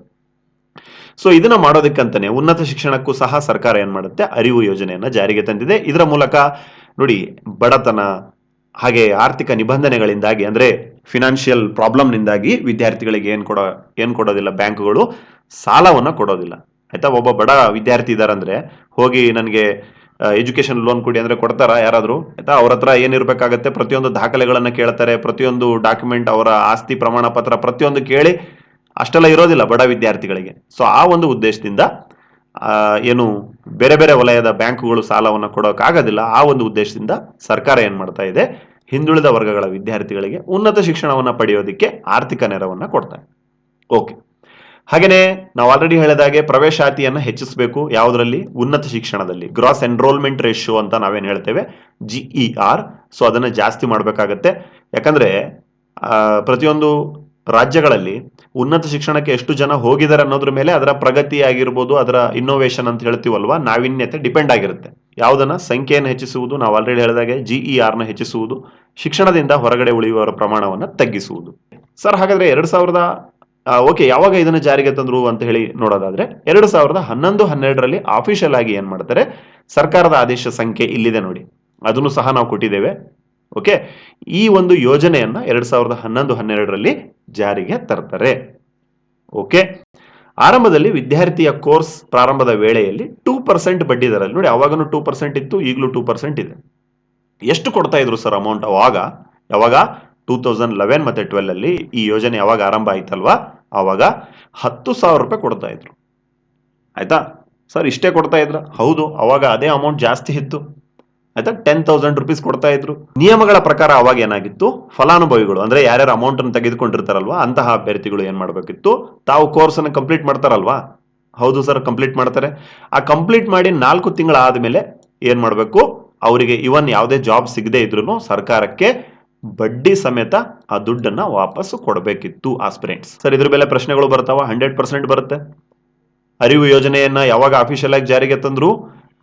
ಸೊ ಇದನ್ನ ಮಾಡೋದಕ್ಕಂತಾನೆ ಉನ್ನತ ಶಿಕ್ಷಣಕ್ಕೂ ಸಹ ಸರ್ಕಾರ ಏನ್ ಮಾಡುತ್ತೆ? ಅರಿವು ಯೋಜನೆಯನ್ನ ಜಾರಿಗೆ ತಂದಿದೆ. ಇದರ ಮೂಲಕ ನೋಡಿ ಬಡತನ, ಹಾಗೆ ಆರ್ಥಿಕ ನಿಬಂಧನೆಗಳಿಂದಾಗಿ ಅಂದ್ರೆ ಫಿನಾನ್ಷಿಯಲ್ ಪ್ರಾಬ್ಲಮ್ನಿಂದಾಗಿ ವಿದ್ಯಾರ್ಥಿಗಳಿಗೆ ಏನ್ ಕೊಡೋ, ಏನ್ ಕೊಡೋದಿಲ್ಲ ಬ್ಯಾಂಕ್ಗಳು, ಸಾಲವನ್ನ ಕೊಡೋದಿಲ್ಲ. ಆಯ್ತಾ? ಒಬ್ಬ ಬಡ ವಿದ್ಯಾರ್ಥಿ ಇದಾರಂದ್ರೆ ಹೋಗಿ ನನಗೆ ಎಜುಕೇಶನ್ ಲೋನ್ ಕೊಡಿ ಅಂದ್ರೆ ಕೊಡ್ತಾರ ಯಾರಾದ್ರೂ? ಆಯ್ತಾ? ಅವ್ರ ಹತ್ರ ಏನಿರ್ಬೇಕಾಗತ್ತೆ ಪ್ರತಿಯೊಂದು ದಾಖಲೆಗಳನ್ನ ಕೇಳ್ತಾರೆ, ಪ್ರತಿಯೊಂದು ಡಾಕ್ಯುಮೆಂಟ್ ಅವರ ಆಸ್ತಿ ಪ್ರಮಾಣ ಪತ್ರ ಪ್ರತಿಯೊಂದು ಕೇಳಿ ಅಷ್ಟೆಲ್ಲ ಇರೋದಿಲ್ಲ ಬಡ ವಿದ್ಯಾರ್ಥಿಗಳಿಗೆ. ಸೊ ಆ ಒಂದು ಉದ್ದೇಶದಿಂದ ಏನು ಬೇರೆ ಬೇರೆ ವಲಯದ ಬ್ಯಾಂಕುಗಳು ಸಾಲವನ್ನು ಕೊಡೋಕ್ಕಾಗೋದಿಲ್ಲ ಆ ಒಂದು ಉದ್ದೇಶದಿಂದ ಸರ್ಕಾರ ಏನು ಮಾಡ್ತಾ ಇದೆ? ಹಿಂದುಳಿದ ವರ್ಗಗಳ ವಿದ್ಯಾರ್ಥಿಗಳಿಗೆ ಉನ್ನತ ಶಿಕ್ಷಣವನ್ನು ಪಡೆಯೋದಕ್ಕೆ ಆರ್ಥಿಕ ನೆರವನ್ನ ಕೊಡ್ತಾರೆ ಓಕೆ ಹಾಗೇನೆ ನಾವು ಆಲ್ರೆಡಿ ಹೇಳಿದಾಗೆ ಪ್ರವೇಶಾತಿಯನ್ನು ಹೆಚ್ಚಿಸಬೇಕು ಯಾವುದರಲ್ಲಿ? ಉನ್ನತ ಶಿಕ್ಷಣದಲ್ಲಿ. ಗ್ರಾಸ್ ಎನ್ರೋಲ್ಮೆಂಟ್ ರೇಷಿಯೋ ಅಂತ ನಾವೇನು ಹೇಳ್ತೇವೆ? ಜಿಇ ಆರ್ ಸೊ ಅದನ್ನು ಜಾಸ್ತಿ ಮಾಡಬೇಕಾಗತ್ತೆ. ಯಾಕಂದರೆ ಪ್ರತಿಯೊಂದು ರಾಜ್ಯಗಳಲ್ಲಿ ಉನ್ನತ ಶಿಕ್ಷಣಕ್ಕೆ ಎಷ್ಟು ಜನ ಹೋಗಿದ್ದಾರೆ ಅನ್ನೋದ್ರ ಮೇಲೆ ಅದರ ಪ್ರಗತಿ ಆಗಿರ್ಬೋದು, ಅದರ ಇನ್ನೋವೇಷನ್ ಅಂತ ಹೇಳ್ತೀವಲ್ವಾ? ನಾವೀನ್ಯತೆ ಡಿಪೆಂಡ್ ಆಗಿರುತ್ತೆ. ಯಾವುದನ್ನು? ಸಂಖ್ಯೆಯನ್ನು ಹೆಚ್ಚಿಸುವುದು. ನಾವು ಆಲ್ರೆಡಿ ಹೇಳಿದಾಗೆ ಜಿ ಇ ಆರ್ನ ಹೆಚ್ಚಿಸುವುದು. ಶಿಕ್ಷಣದಿಂದ ಹೊರಗಡೆ ಉಳಿಯುವವರ ಪ್ರಮಾಣವನ್ನು ತಗ್ಗಿಸುವುದು. ಸರ್, ಹಾಗಾದರೆ ಎರಡು ಸಾವಿರದ ಓಕೆ, ಯಾವಾಗ ಇದನ್ನ ಜಾರಿಗೆ ತಂದ್ರು ಅಂತ ಹೇಳಿ ನೋಡೋದಾದ್ರೆ ಎರಡು ಸಾವಿರದ ಹನ್ನೊಂದು, ಹನ್ನೆರಡರಲ್ಲಿ ಆಫಿಷಿಯಲ್ ಆಗಿ ಏನ್ ಮಾಡ್ತಾರೆ? ಸರ್ಕಾರದ ಆದೇಶ ಸಂಖ್ಯೆ ಇಲ್ಲಿದೆ ನೋಡಿ. ಅದನ್ನು ಸಹ ನಾವು ಕೊಟ್ಟಿದ್ದೇವೆ. ಓಕೆ, ಈ ಒಂದು ಯೋಜನೆಯನ್ನ ಎರಡ್ ಸಾವಿರದ ಹನ್ನೊಂದು, ಹನ್ನೆರಡರಲ್ಲಿ ಜಾರಿಗೆ ತರ್ತಾರೆ. ಓಕೆ, ಆರಂಭದಲ್ಲಿ ವಿದ್ಯಾರ್ಥಿಯ ಕೋರ್ಸ್ ಪ್ರಾರಂಭದ ವೇಳೆಯಲ್ಲಿ ಟೂ ಪರ್ಸೆಂಟ್ ಬಡ್ಡಿ ದರಲ್ಲಿ ನೋಡಿ ಅವಾಗನು ಟೂ ಪರ್ಸೆಂಟ್ ಇತ್ತು, ಈಗಲೂ ಟೂ ಪರ್ಸೆಂಟ್ ಇದೆ. ಎಷ್ಟು ಕೊಡ್ತಾ ಇದ್ರು ಸರ್ ಅಮೌಂಟ್ ಅವಾಗ? ಯಾವಾಗ? ಟೂ ತೌಸಂಡ್ ಲೆವೆನ್ ಮತ್ತೆ ಟ್ವೆಲ್ ಅಲ್ಲಿ ಈ ಯೋಜನೆ ಯಾವಾಗ ಆರಂಭ ಆಯ್ತಲ್ವಾ? ಆವಾಗ ಹತ್ತು ಸಾವಿರ ರೂಪಾಯಿ ಕೊಡ್ತಾ ಇದ್ರು. ಆಯ್ತಾ? ಸರ್, ಇಷ್ಟೇ ಕೊಡ್ತಾ ಇದ್ರ. ಹೌದು, ಅವಾಗ ಅದೇ ಅಮೌಂಟ್ ಜಾಸ್ತಿ ಇತ್ತು. ಆಯ್ತಾ? ಟೆನ್ ತೌಸಂಡ್ ರುಪೀಸ್ ಕೊಡ್ತಾ ಇದ್ರು. ನಿಯಮಗಳ ಪ್ರಕಾರ ಅವಾಗ ಏನಾಗಿತ್ತು? ಫಲಾನುಭವಿಗಳು, ಅಂದ್ರೆ ಯಾರ್ಯಾರು ಅಮೌಂಟ್ ಅನ್ನು ತೆಗೆದುಕೊಂಡಿರ್ತಾರಲ್ವಾ, ಅಂತಹ ಅಭ್ಯರ್ಥಿಗಳು ಏನ್ ಮಾಡಬೇಕಿತ್ತು? ತಾವು ಕೋರ್ಸ್ ಅನ್ನು ಕಂಪ್ಲೀಟ್ ಮಾಡ್ತಾರಲ್ವಾ? ಹೌದು ಸರ್ ಕಂಪ್ಲೀಟ್ ಮಾಡ್ತಾರೆ. ಆ ಕಂಪ್ಲೀಟ್ ಮಾಡಿ ನಾಲ್ಕು ತಿಂಗಳ ಆದ್ಮೇಲೆ ಏನ್ ಮಾಡಬೇಕು? ಅವರಿಗೆ ಇವನ್ ಯಾವುದೇ ಜಾಬ್ ಸಿಗದೆ ಇದ್ರು ಸರ್ಕಾರಕ್ಕೆ ಬಡ್ಡಿ ಸಮೇತ ಆ ದುಡ್ಡನ್ನ ವಾಪಸ್ ಕೊಡಬೇಕಿತ್ತು ಆಸ್ಪಿರೆಂಟ್ಸ್ ಸರ್, ಇದ್ರ ಮೇಲೆ ಪ್ರಶ್ನೆಗಳು ಬರ್ತಾವ. ಹಂಡ್ರೆಡ್ ಪರ್ಸೆಂಟ್ ಬರುತ್ತೆ. ಅರಿವು ಯೋಜನೆಯನ್ನ ಯಾವಾಗ ಅಫಿಷಿಯಲ್ ಆಗಿ ಜಾರಿಗೆ ತಂದ್ರು,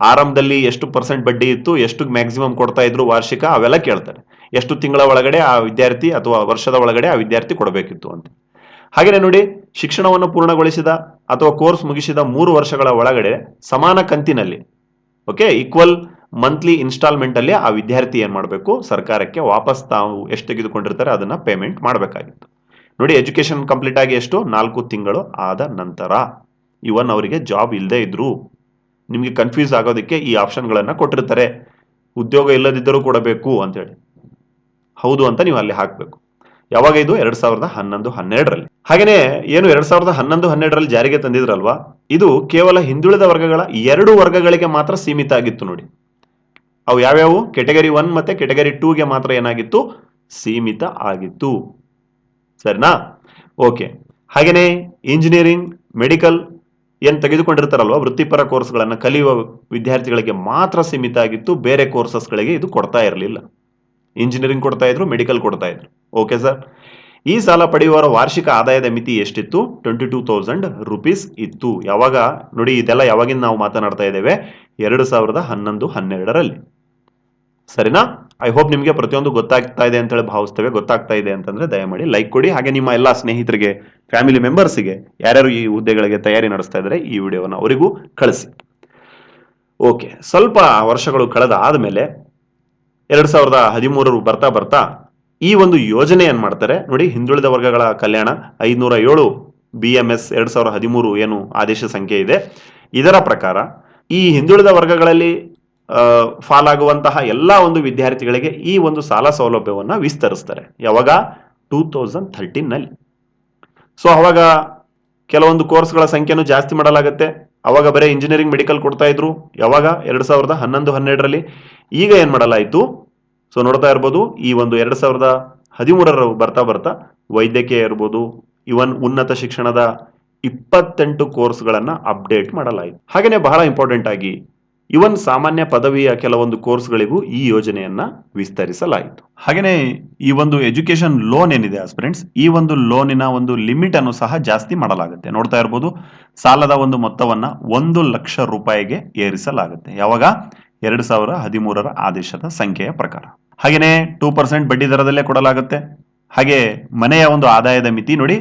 ಆರಂಭದಲ್ಲಿ ಎಷ್ಟು ಪರ್ಸೆಂಟ್ ಬಡ್ಡಿ ಇತ್ತು, ಎಷ್ಟು ಮ್ಯಾಕ್ಸಿಮಮ್ ಕೊಡ್ತಾ ಇದ್ರು ವಾರ್ಷಿಕ, ಅವೆಲ್ಲ ಕೇಳ್ತಾರೆ. ಎಷ್ಟು ತಿಂಗಳ ಒಳಗಡೆ ಆ ವಿದ್ಯಾರ್ಥಿ ಅಥವಾ ವರ್ಷದ ಒಳಗಡೆ ಆ ವಿದ್ಯಾರ್ಥಿ ಕೊಡಬೇಕಿತ್ತು ಅಂತ. ಹಾಗೆಯೇ ನೋಡಿ, ಶಿಕ್ಷಣವನ್ನು ಪೂರ್ಣಗೊಳಿಸಿದ ಅಥವಾ ಕೋರ್ಸ್ ಮುಗಿಸಿದ ಮೂರು ವರ್ಷಗಳ ಒಳಗಡೆ ಸಮಾನ ಕಂತಿನಲ್ಲಿ ಓಕೆ ಈಕ್ವಲ್ ಮಂತ್ಲಿ ಇನ್ಸ್ಟಾಲ್ಮೆಂಟ್ ಅಲ್ಲಿ ಆ ವಿದ್ಯಾರ್ಥಿ ಏನು ಮಾಡಬೇಕು? ಸರ್ಕಾರಕ್ಕೆ ವಾಪಸ್ ತಾವು ಎಷ್ಟು ತೆಗೆದುಕೊಂಡಿರ್ತಾರೆ ಅದನ್ನ ಪೇಮೆಂಟ್ ಮಾಡಬೇಕಾಗಿತ್ತು. ನೋಡಿ ಎಜುಕೇಶನ್ ಕಂಪ್ಲೀಟ್ ಆಗಿ ಎಷ್ಟು? ನಾಲ್ಕು ತಿಂಗಳು ಆದ ನಂತರ. ಇವನ್ ಅವರಿಗೆ ಜಾಬ್ ಇಲ್ಲದೆ ಇದ್ರು. ನಿಮಗೆ ಕನ್ಫ್ಯೂಸ್ ಆಗೋದಕ್ಕೆ ಈ ಆಪ್ಷನ್ಗಳನ್ನು ಕೊಟ್ಟಿರ್ತಾರೆ. ಉದ್ಯೋಗ ಇಲ್ಲದಿದ್ದರೂ ಕೊಡಬೇಕು ಅಂತೇಳಿ. ಹೌದು ಅಂತ ನೀವು ಅಲ್ಲಿ ಹಾಕಬೇಕು. ಯಾವಾಗ ಇದು? ಎರಡ್ ಸಾವಿರದ ಹನ್ನೊಂದು, ಹನ್ನೆರಡರಲ್ಲಿ. ಹಾಗೇನೆ, ಏನು ಎರಡ್ ಸಾವಿರದ ಹನ್ನೊಂದು, ಹನ್ನೆರಡರಲ್ಲಿ ಜಾರಿಗೆ ತಂದಿದ್ರಲ್ವಾ? ಇದು ಕೇವಲ ಹಿಂದುಳಿದ ವರ್ಗಗಳ ಎರಡು ವರ್ಗಗಳಿಗೆ ಮಾತ್ರ ಸೀಮಿತ ಆಗಿತ್ತು ನೋಡಿ. ಅವು ಯಾವ್ಯಾವು? ಕೆಟಗರಿ ಒನ್ ಮತ್ತೆ ಕೆಟಗರಿ ಟೂಗೆ ಮಾತ್ರ ಏನಾಗಿತ್ತು? ಸೀಮಿತ ಆಗಿತ್ತು. ಸರಿನಾ? ಓಕೆ ಹಾಗೆಯೇ ಇಂಜಿನಿಯರಿಂಗ್ ಮೆಡಿಕಲ್ ಏನು ತೆಗೆದುಕೊಂಡಿರ್ತಾರಲ್ವ, ವೃತ್ತಿಪರ ಕೋರ್ಸ್ಗಳನ್ನು ಕಲಿಯುವ ವಿದ್ಯಾರ್ಥಿಗಳಿಗೆ ಮಾತ್ರ ಸೀಮಿತ ಆಗಿತ್ತು, ಬೇರೆ ಕೋರ್ಸಸ್ಗಳಿಗೆ ಇದು ಕೊಡ್ತಾ ಇರಲಿಲ್ಲ. ಇಂಜಿನಿಯರಿಂಗ್ ಕೊಡ್ತಾ ಇದ್ರು ಮೆಡಿಕಲ್ ಕೊಡ್ತಾ ಇದ್ರು. ಓಕೆ ಸರ್ ಈ ಸಾಲ ಪಡೆಯುವವರ ವಾರ್ಷಿಕ ಆದಾಯದ ಮಿತಿ ಎಷ್ಟಿತ್ತು? ಟ್ವೆಂಟಿ ಟೂ ತೌಸಂಡ್ ರುಪೀಸ್ ಇತ್ತು. ಯಾವಾಗ? ನೋಡಿ, ಇದೆಲ್ಲ ಯಾವಾಗಿಂದ ನಾವು ಮಾತನಾಡ್ತಾ ಇದ್ದೇವೆ? ಎರಡು ಸಾವಿರದ ಹನ್ನೊಂದು, ಹನ್ನೆರಡರಲ್ಲಿ. ಸರಿನಾ? ಐ ಹೋಪ್ ನಿಮಗೆ ಪ್ರತಿಯೊಂದು ಗೊತ್ತಾಗ್ತಾ ಇದೆ ಅಂತ ಹೇಳಿ ಭಾವಿಸ್ತೇವೆ. ಗೊತ್ತಾಗ್ತಾ ಇದೆ ಅಂತಂದ್ರೆ ದಯಮಾಡಿ ಲೈಕ್ ಕೊಡಿ. ಹಾಗೆ ನಿಮ್ಮ ಎಲ್ಲ ಸ್ನೇಹಿತರಿಗೆ ಫ್ಯಾಮಿಲಿ ಮೆಂಬರ್ಸ್ಗೆ ಯಾರ್ಯಾರು ಈ ಹುದ್ದೆಗಳಿಗೆ ತಯಾರಿ ನಡೆಸ್ತಾ ಇದ್ದಾರೆ ಈ ವಿಡಿಯೋವನ್ನು ಅವರಿಗೂ ಕಳಿಸಿ. ಓಕೆ ಸ್ವಲ್ಪ ವರ್ಷಗಳು ಕಳೆದ ಆದಮೇಲೆ ಎರಡು ಸಾವಿರದ ಹದಿಮೂರರು ಬರ್ತಾ ಬರ್ತಾ ಈ ಒಂದು ಯೋಜನೆ ಏನು ಮಾಡ್ತಾರೆ? ನೋಡಿ, ಹಿಂದುಳಿದ ವರ್ಗಗಳ ಕಲ್ಯಾಣ ಐದುನೂರ ಏಳು ಬಿ ಎಂ ಎಸ್ ಎರಡು ಸಾವಿರದ ಹದಿಮೂರು ಏನು ಆದೇಶ ಸಂಖ್ಯೆ ಇದೆ. ಇದರ ಪ್ರಕಾರ ಈ ಹಿಂದುಳಿದ ವರ್ಗಗಳಲ್ಲಿ ಫಾಲಾಗುವಂತಹ ಎಲ್ಲ ಒಂದು ವಿದ್ಯಾರ್ಥಿಗಳಿಗೆ ಈ ಒಂದು ಸಾಲ ಸೌಲಭ್ಯವನ್ನು ವಿಸ್ತರಿಸ್ತಾರೆ. ಯಾವಾಗ? Two thousand ಥರ್ಟೀನ್ನಲ್ಲಿ. ಸೊ ಅವಾಗ ಕೆಲವೊಂದು ಕೋರ್ಸ್ಗಳ ಸಂಖ್ಯೆನೂ ಜಾಸ್ತಿ ಮಾಡಲಾಗುತ್ತೆ. ಅವಾಗ ಬರೀ ಇಂಜಿನಿಯರಿಂಗ್ ಮೆಡಿಕಲ್ ಕೊಡ್ತಾ ಇದ್ರು. ಯಾವಾಗ? ಎರಡು ಸಾವಿರದ ಹನ್ನೊಂದು ಹನ್ನೆರಡರಲ್ಲಿ. ಈಗ ಏನು ಮಾಡಲಾಯಿತು? ಸೊ ನೋಡ್ತಾ ಇರ್ಬೋದು, ಈ ಒಂದು ಎರಡು ಸಾವಿರದ ಹದಿಮೂರರ ಬರ್ತಾ ಬರ್ತಾ ವೈದ್ಯಕೀಯ ಇರ್ಬೋದು ಇವನ್ ಉನ್ನತ ಶಿಕ್ಷಣದ ಇಪ್ಪತ್ತೆಂಟು ಕೋರ್ಸ್ಗಳನ್ನು ಅಪ್ಡೇಟ್ ಮಾಡಲಾಯಿತು. ಹಾಗೆಯೇ ಬಹಳ ಇಂಪಾರ್ಟೆಂಟ್ ಆಗಿ ಇವನ್ ಸಾಮಾನ್ಯ ಪದವಿಯ ಕೆಲವೊಂದು ಕೋರ್ಸ್ಗಳಿಗೂ ಈ ಯೋಜನೆಯನ್ನ ವಿಸ್ತರಿಸಲಾಯಿತು. ಹಾಗೇನೆ ಈ ಒಂದು ಎಜುಕೇಶನ್ ಲೋನ್ ಏನಿದೆ ಫ್ರೆಂಡ್ಸ್ ಈ ಒಂದು ಲೋನಿನ ಒಂದು ಲಿಮಿಟ್ ಅನ್ನು ಸಹ ಜಾಸ್ತಿ ಮಾಡಲಾಗುತ್ತೆ. ನೋಡ್ತಾ ಇರ್ಬೋದು, ಸಾಲದ ಒಂದು ಮೊತ್ತವನ್ನ ಒಂದು ಲಕ್ಷ ರೂಪಾಯಿಗೆ ಏರಿಸಲಾಗುತ್ತೆ. ಯಾವಾಗ? ಎರಡು ಸಾವಿರ ಹದಿಮೂರರ ಆದೇಶದ ಸಂಖ್ಯೆಯ ಪ್ರಕಾರ. ಹಾಗೆಯೇ ಟೂ ಪರ್ಸೆಂಟ್ ಬಡ್ಡಿ ದರದಲ್ಲೇ ಕೊಡಲಾಗುತ್ತೆ. ಹಾಗೆ ಮನೆಯ ಒಂದು ಆದಾಯದ ಮಿತಿ ನೋಡಿ,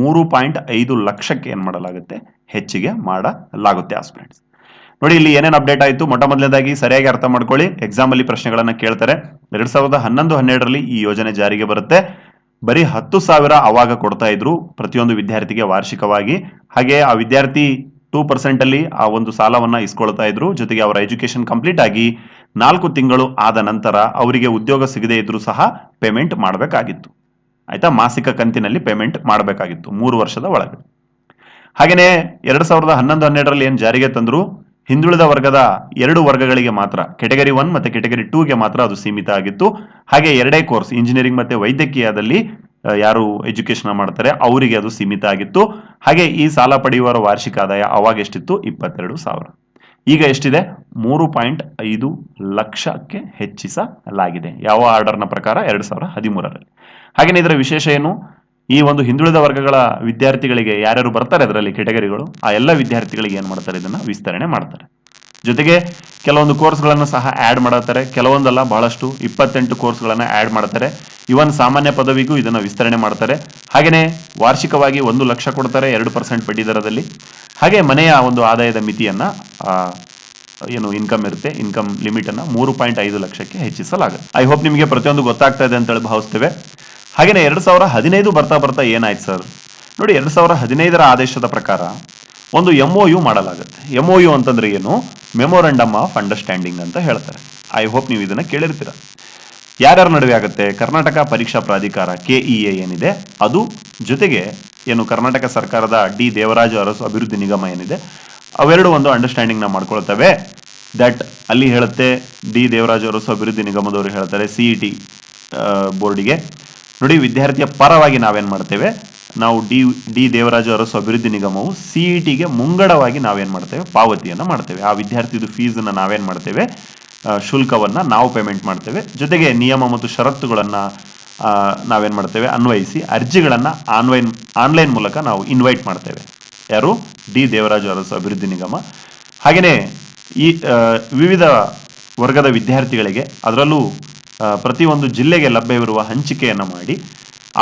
ಮೂರು ಪಾಯಿಂಟ್ ಐದು ಲಕ್ಷಕ್ಕೆ ಏನ್ ಮಾಡಲಾಗುತ್ತೆ? ಹೆಚ್ಚಿಗೆ ಮಾಡಲಾಗುತ್ತೆ ಆಸ್ಪಿರೆಂಟ್ಸ್ ನೋಡಿ, ಇಲ್ಲಿ ಏನೇನು ಅಪ್ಡೇಟ್ ಆಯಿತು? ಮೊಟ್ಟ ಮೊದಲನೇದಾಗಿ ಸರಿಯಾಗಿ ಅರ್ಥ ಮಾಡ್ಕೊಳ್ಳಿ. ಎಕ್ಸಾಮ್ ಅಲ್ಲಿ ಪ್ರಶ್ನೆಗಳನ್ನ ಕೇಳ್ತಾರೆ. ಎರಡು ಸಾವಿರದ ಹನ್ನೊಂದು, ಹನ್ನೆರಡರಲ್ಲಿ ಈ ಯೋಜನೆ ಜಾರಿಗೆ ಬರುತ್ತೆ. ಬರೀ ಹತ್ತು ಸಾವಿರ ಅವಾಗ ಕೊಡ್ತಾ ಇದ್ರು ಪ್ರತಿಯೊಂದು ವಿದ್ಯಾರ್ಥಿಗೆ ವಾರ್ಷಿಕವಾಗಿ. ಹಾಗೆ ಆ ವಿದ್ಯಾರ್ಥಿ ಟೂ ಪರ್ಸೆಂಟ್ ಅಲ್ಲಿ ಆ ಒಂದು ಸಾಲವನ್ನ ಇಸ್ಕೊಳ್ತಾ ಇದ್ರು. ಜೊತೆಗೆ ಅವರ ಎಜುಕೇಶನ್ ಕಂಪ್ಲೀಟ್ ಆಗಿ ನಾಲ್ಕು ತಿಂಗಳು ಆದ ನಂತರ ಅವರಿಗೆ ಉದ್ಯೋಗ ಸಿಗದೇ ಇದ್ರೂ ಸಹ ಪೇಮೆಂಟ್ ಮಾಡಬೇಕಾಗಿತ್ತು. ಆಯ್ತಾ? ಮಾಸಿಕ ಕಂತಿನಲ್ಲಿ ಪೇಮೆಂಟ್ ಮಾಡಬೇಕಾಗಿತ್ತು ಮೂರು ವರ್ಷದ ಒಳಗೆ. ಹಾಗೇನೆ ಎರಡ್ ಸಾವಿರದ ಹನ್ನೊಂದು, ಹನ್ನೆರಡರಲ್ಲಿ ಏನು ಜಾರಿಗೆ ತಂದ್ರು? ಹಿಂದುಳಿದ ವರ್ಗದ ಎರಡು ವರ್ಗಗಳಿಗೆ ಮಾತ್ರ ಕೆಟಗರಿ ಒನ್ ಮತ್ತೆ ಕೆಟಗರಿ ಟೂಗೆ ಮಾತ್ರ ಅದು ಸೀಮಿತ ಆಗಿತ್ತು. ಹಾಗೆ ಎರಡೇ ಕೋರ್ಸ್ ಇಂಜಿನಿಯರಿಂಗ್ ಮತ್ತೆ ವೈದ್ಯಕೀಯದಲ್ಲಿ ಯಾರು ಎಜುಕೇಶನ್ ಮಾಡ್ತಾರೆ, ಅವರಿಗೆ ಅದು ಸೀಮಿತ ಆಗಿತ್ತು. ಹಾಗೆ ಈ ಸಾಲ ಪಡೆಯುವವರ ವಾರ್ಷಿಕ ಆದಾಯ ಅವಾಗ ಎಷ್ಟಿತ್ತು? ಇಪ್ಪತ್ತೆರಡು ಸಾವಿರ. ಈಗ ಎಷ್ಟಿದೆ? ಮೂರು ಪಾಯಿಂಟ್ ಐದು ಲಕ್ಷಕ್ಕೆ ಹೆಚ್ಚಿಸಲಾಗಿದೆ. ಯಾವ ಆರ್ಡರ್ನ ಪ್ರಕಾರ? ಎರಡು ಸಾವಿರ ಹದಿಮೂರರಲ್ಲಿ. ಹಾಗೇನೆ ಇದರ ವಿಶೇಷ ಏನು? ಈ ಒಂದು ಹಿಂದುಳಿದ ವರ್ಗಗಳ ವಿದ್ಯಾರ್ಥಿಗಳಿಗೆ ಯಾರ್ಯಾರು ಬರ್ತಾರೆ ಅದರಲ್ಲಿ ಕೆಟಗರಿಗಳು ಆ ಎಲ್ಲ ವಿದ್ಯಾರ್ಥಿಗಳಿಗೆ ಏನ್ ಮಾಡ್ತಾರೆ? ಇದನ್ನ ವಿಸ್ತರಣೆ ಮಾಡ್ತಾರೆ. ಜೊತೆಗೆ ಕೆಲವೊಂದು ಕೋರ್ಸ್ಗಳನ್ನು ಸಹ ಆ್ಯಡ್ ಮಾಡತ್ತಾರೆ. ಕೆಲವೊಂದಲ್ಲ ಬಹಳಷ್ಟು ಇಪ್ಪತ್ತೆಂಟು ಕೋರ್ಸ್ಗಳನ್ನು ಆ್ಯಡ್ ಮಾಡ್ತಾರೆ. ಇವನ್ ಸಾಮಾನ್ಯ ಪದವಿಗೂ ಇದನ್ನ ವಿಸ್ತರಣೆ ಮಾಡ್ತಾರೆ. ಹಾಗೆಯೇ ವಾರ್ಷಿಕವಾಗಿ ಒಂದು ಲಕ್ಷ ಕೊಡ್ತಾರೆ ಎರಡು ಪರ್ಸೆಂಟ್ ಬಡ್ಡಿ ದರದಲ್ಲಿ. ಹಾಗೆ ಮನೆಯ ಒಂದು ಆದಾಯದ ಮಿತಿಯನ್ನ ಏನು ಇನ್ಕಮ್ ಇರುತ್ತೆ ಇನ್ಕಮ್ ಲಿಮಿಟ್ ಅನ್ನ ಮೂರು ಪಾಯಿಂಟ್ ಐದು ಲಕ್ಷಕ್ಕೆ ಹೆಚ್ಚಿಸಲಾಗುತ್ತೆ. ಐ ಹೋಪ್ ನಿಮಗೆ ಪ್ರತಿಯೊಂದು ಗೊತ್ತಾಗ್ತಾ ಇದೆ ಅಂತೇಳಿ ಭಾವಿಸ್ತೇವೆ. ಹಾಗೆಯೇ ಎರಡು ಸಾವಿರ ಹದಿನೈದು ಬರ್ತಾ ಬರ್ತಾ ಏನಾಯ್ತು ಸರ್? ನೋಡಿ, ಎರಡು ಸಾವಿರ ಹದಿನೈದರ ಆದೇಶದ ಪ್ರಕಾರ ಒಂದು ಎಂ ಯು ಮಾಡಲಾಗುತ್ತೆ. ಎಂ ಯು ಅಂತಂದ್ರೆ ಏನು? ಮೆಮೊರಂಡಮ್ ಆಫ್ ಅಂಡರ್ಸ್ಟ್ಯಾಂಡಿಂಗ್ ಅಂತ ಹೇಳ್ತಾರೆ. ಐ ಹೋಪ್ ನೀವು ಇದನ್ನ ಕೇಳಿರ್ತೀರ. ಯಾರ್ಯಾರ ನಡುವೆ ಆಗುತ್ತೆ? ಕರ್ನಾಟಕ ಪರೀಕ್ಷಾ ಪ್ರಾಧಿಕಾರ ಕೆ ಇ ಎ ಏನಿದೆ? ಅದು ಜೊತೆಗೆ ಏನು ಕರ್ನಾಟಕ ಸರ್ಕಾರದ ಡಿ ದೇವರಾಜು ಅರಸು ಅಭಿವೃದ್ಧಿ ನಿಗಮ ಏನಿದೆ? ಅವೆರಡು ಒಂದು ಅಂಡರ್ಸ್ಟ್ಯಾಂಡಿಂಗ್ನ ಮಾಡ್ಕೊಳ್ತವೆ. ದಟ್ ಅಲ್ಲಿ ಹೇಳುತ್ತೆ, ಡಿ ದೇವರಾಜು ಅರಸು ಅಭಿವೃದ್ಧಿ ನಿಗಮದವರು ಹೇಳ್ತಾರೆ ಸಿಇಟಿ ಬೋರ್ಡಿಗೆ ನೋಡಿ, ವಿದ್ಯಾರ್ಥಿಯ ಪರವಾಗಿ ನಾವೇನ್ ಮಾಡ್ತೇವೆ? ನಾವು ಡಿ ಡಿ ದೇವರಾಜು ಅರಸು ಅಭಿವೃದ್ಧಿ ನಿಗಮವು ಸಿಇಟಿಗೆ ಮುಂಗಡವಾಗಿ ನಾವೇನ್ ಮಾಡ್ತೇವೆ? ಪಾವತಿಯನ್ನ ಮಾಡ್ತೇವೆ. ಆ ವಿದ್ಯಾರ್ಥಿದು ಫೀಸನ್ನು ನಾವೇನ್ ಮಾಡ್ತೇವೆ? ಶುಲ್ಕವನ್ನು ನಾವು ಪೇಮೆಂಟ್ ಮಾಡ್ತೇವೆ. ಜೊತೆಗೆ ನಿಯಮ ಮತ್ತು ಷರತ್ತುಗಳನ್ನು ನಾವೇನು ಮಾಡ್ತೇವೆ? ಅನ್ವಯಿಸಿ ಅರ್ಜಿಗಳನ್ನ ಆನ್ಲೈನ್ ಆನ್ಲೈನ್ ಮೂಲಕ ನಾವು ಇನ್ವೈಟ್ ಮಾಡ್ತೇವೆ. ಯಾರು? ಡಿ ದೇವರಾಜ ಅರಸು ಅಭಿವೃದ್ಧಿ ನಿಗಮ. ಹಾಗೆಯೇ ಈ ವಿವಿಧ ವರ್ಗದ ವಿದ್ಯಾರ್ಥಿಗಳಿಗೆ ಅದರಲ್ಲೂ ಪ್ರತಿಯೊಂದು ಜಿಲ್ಲೆಗೆ ಲಭ್ಯವಿರುವ ಹಂಚಿಕೆಯನ್ನು ಮಾಡಿ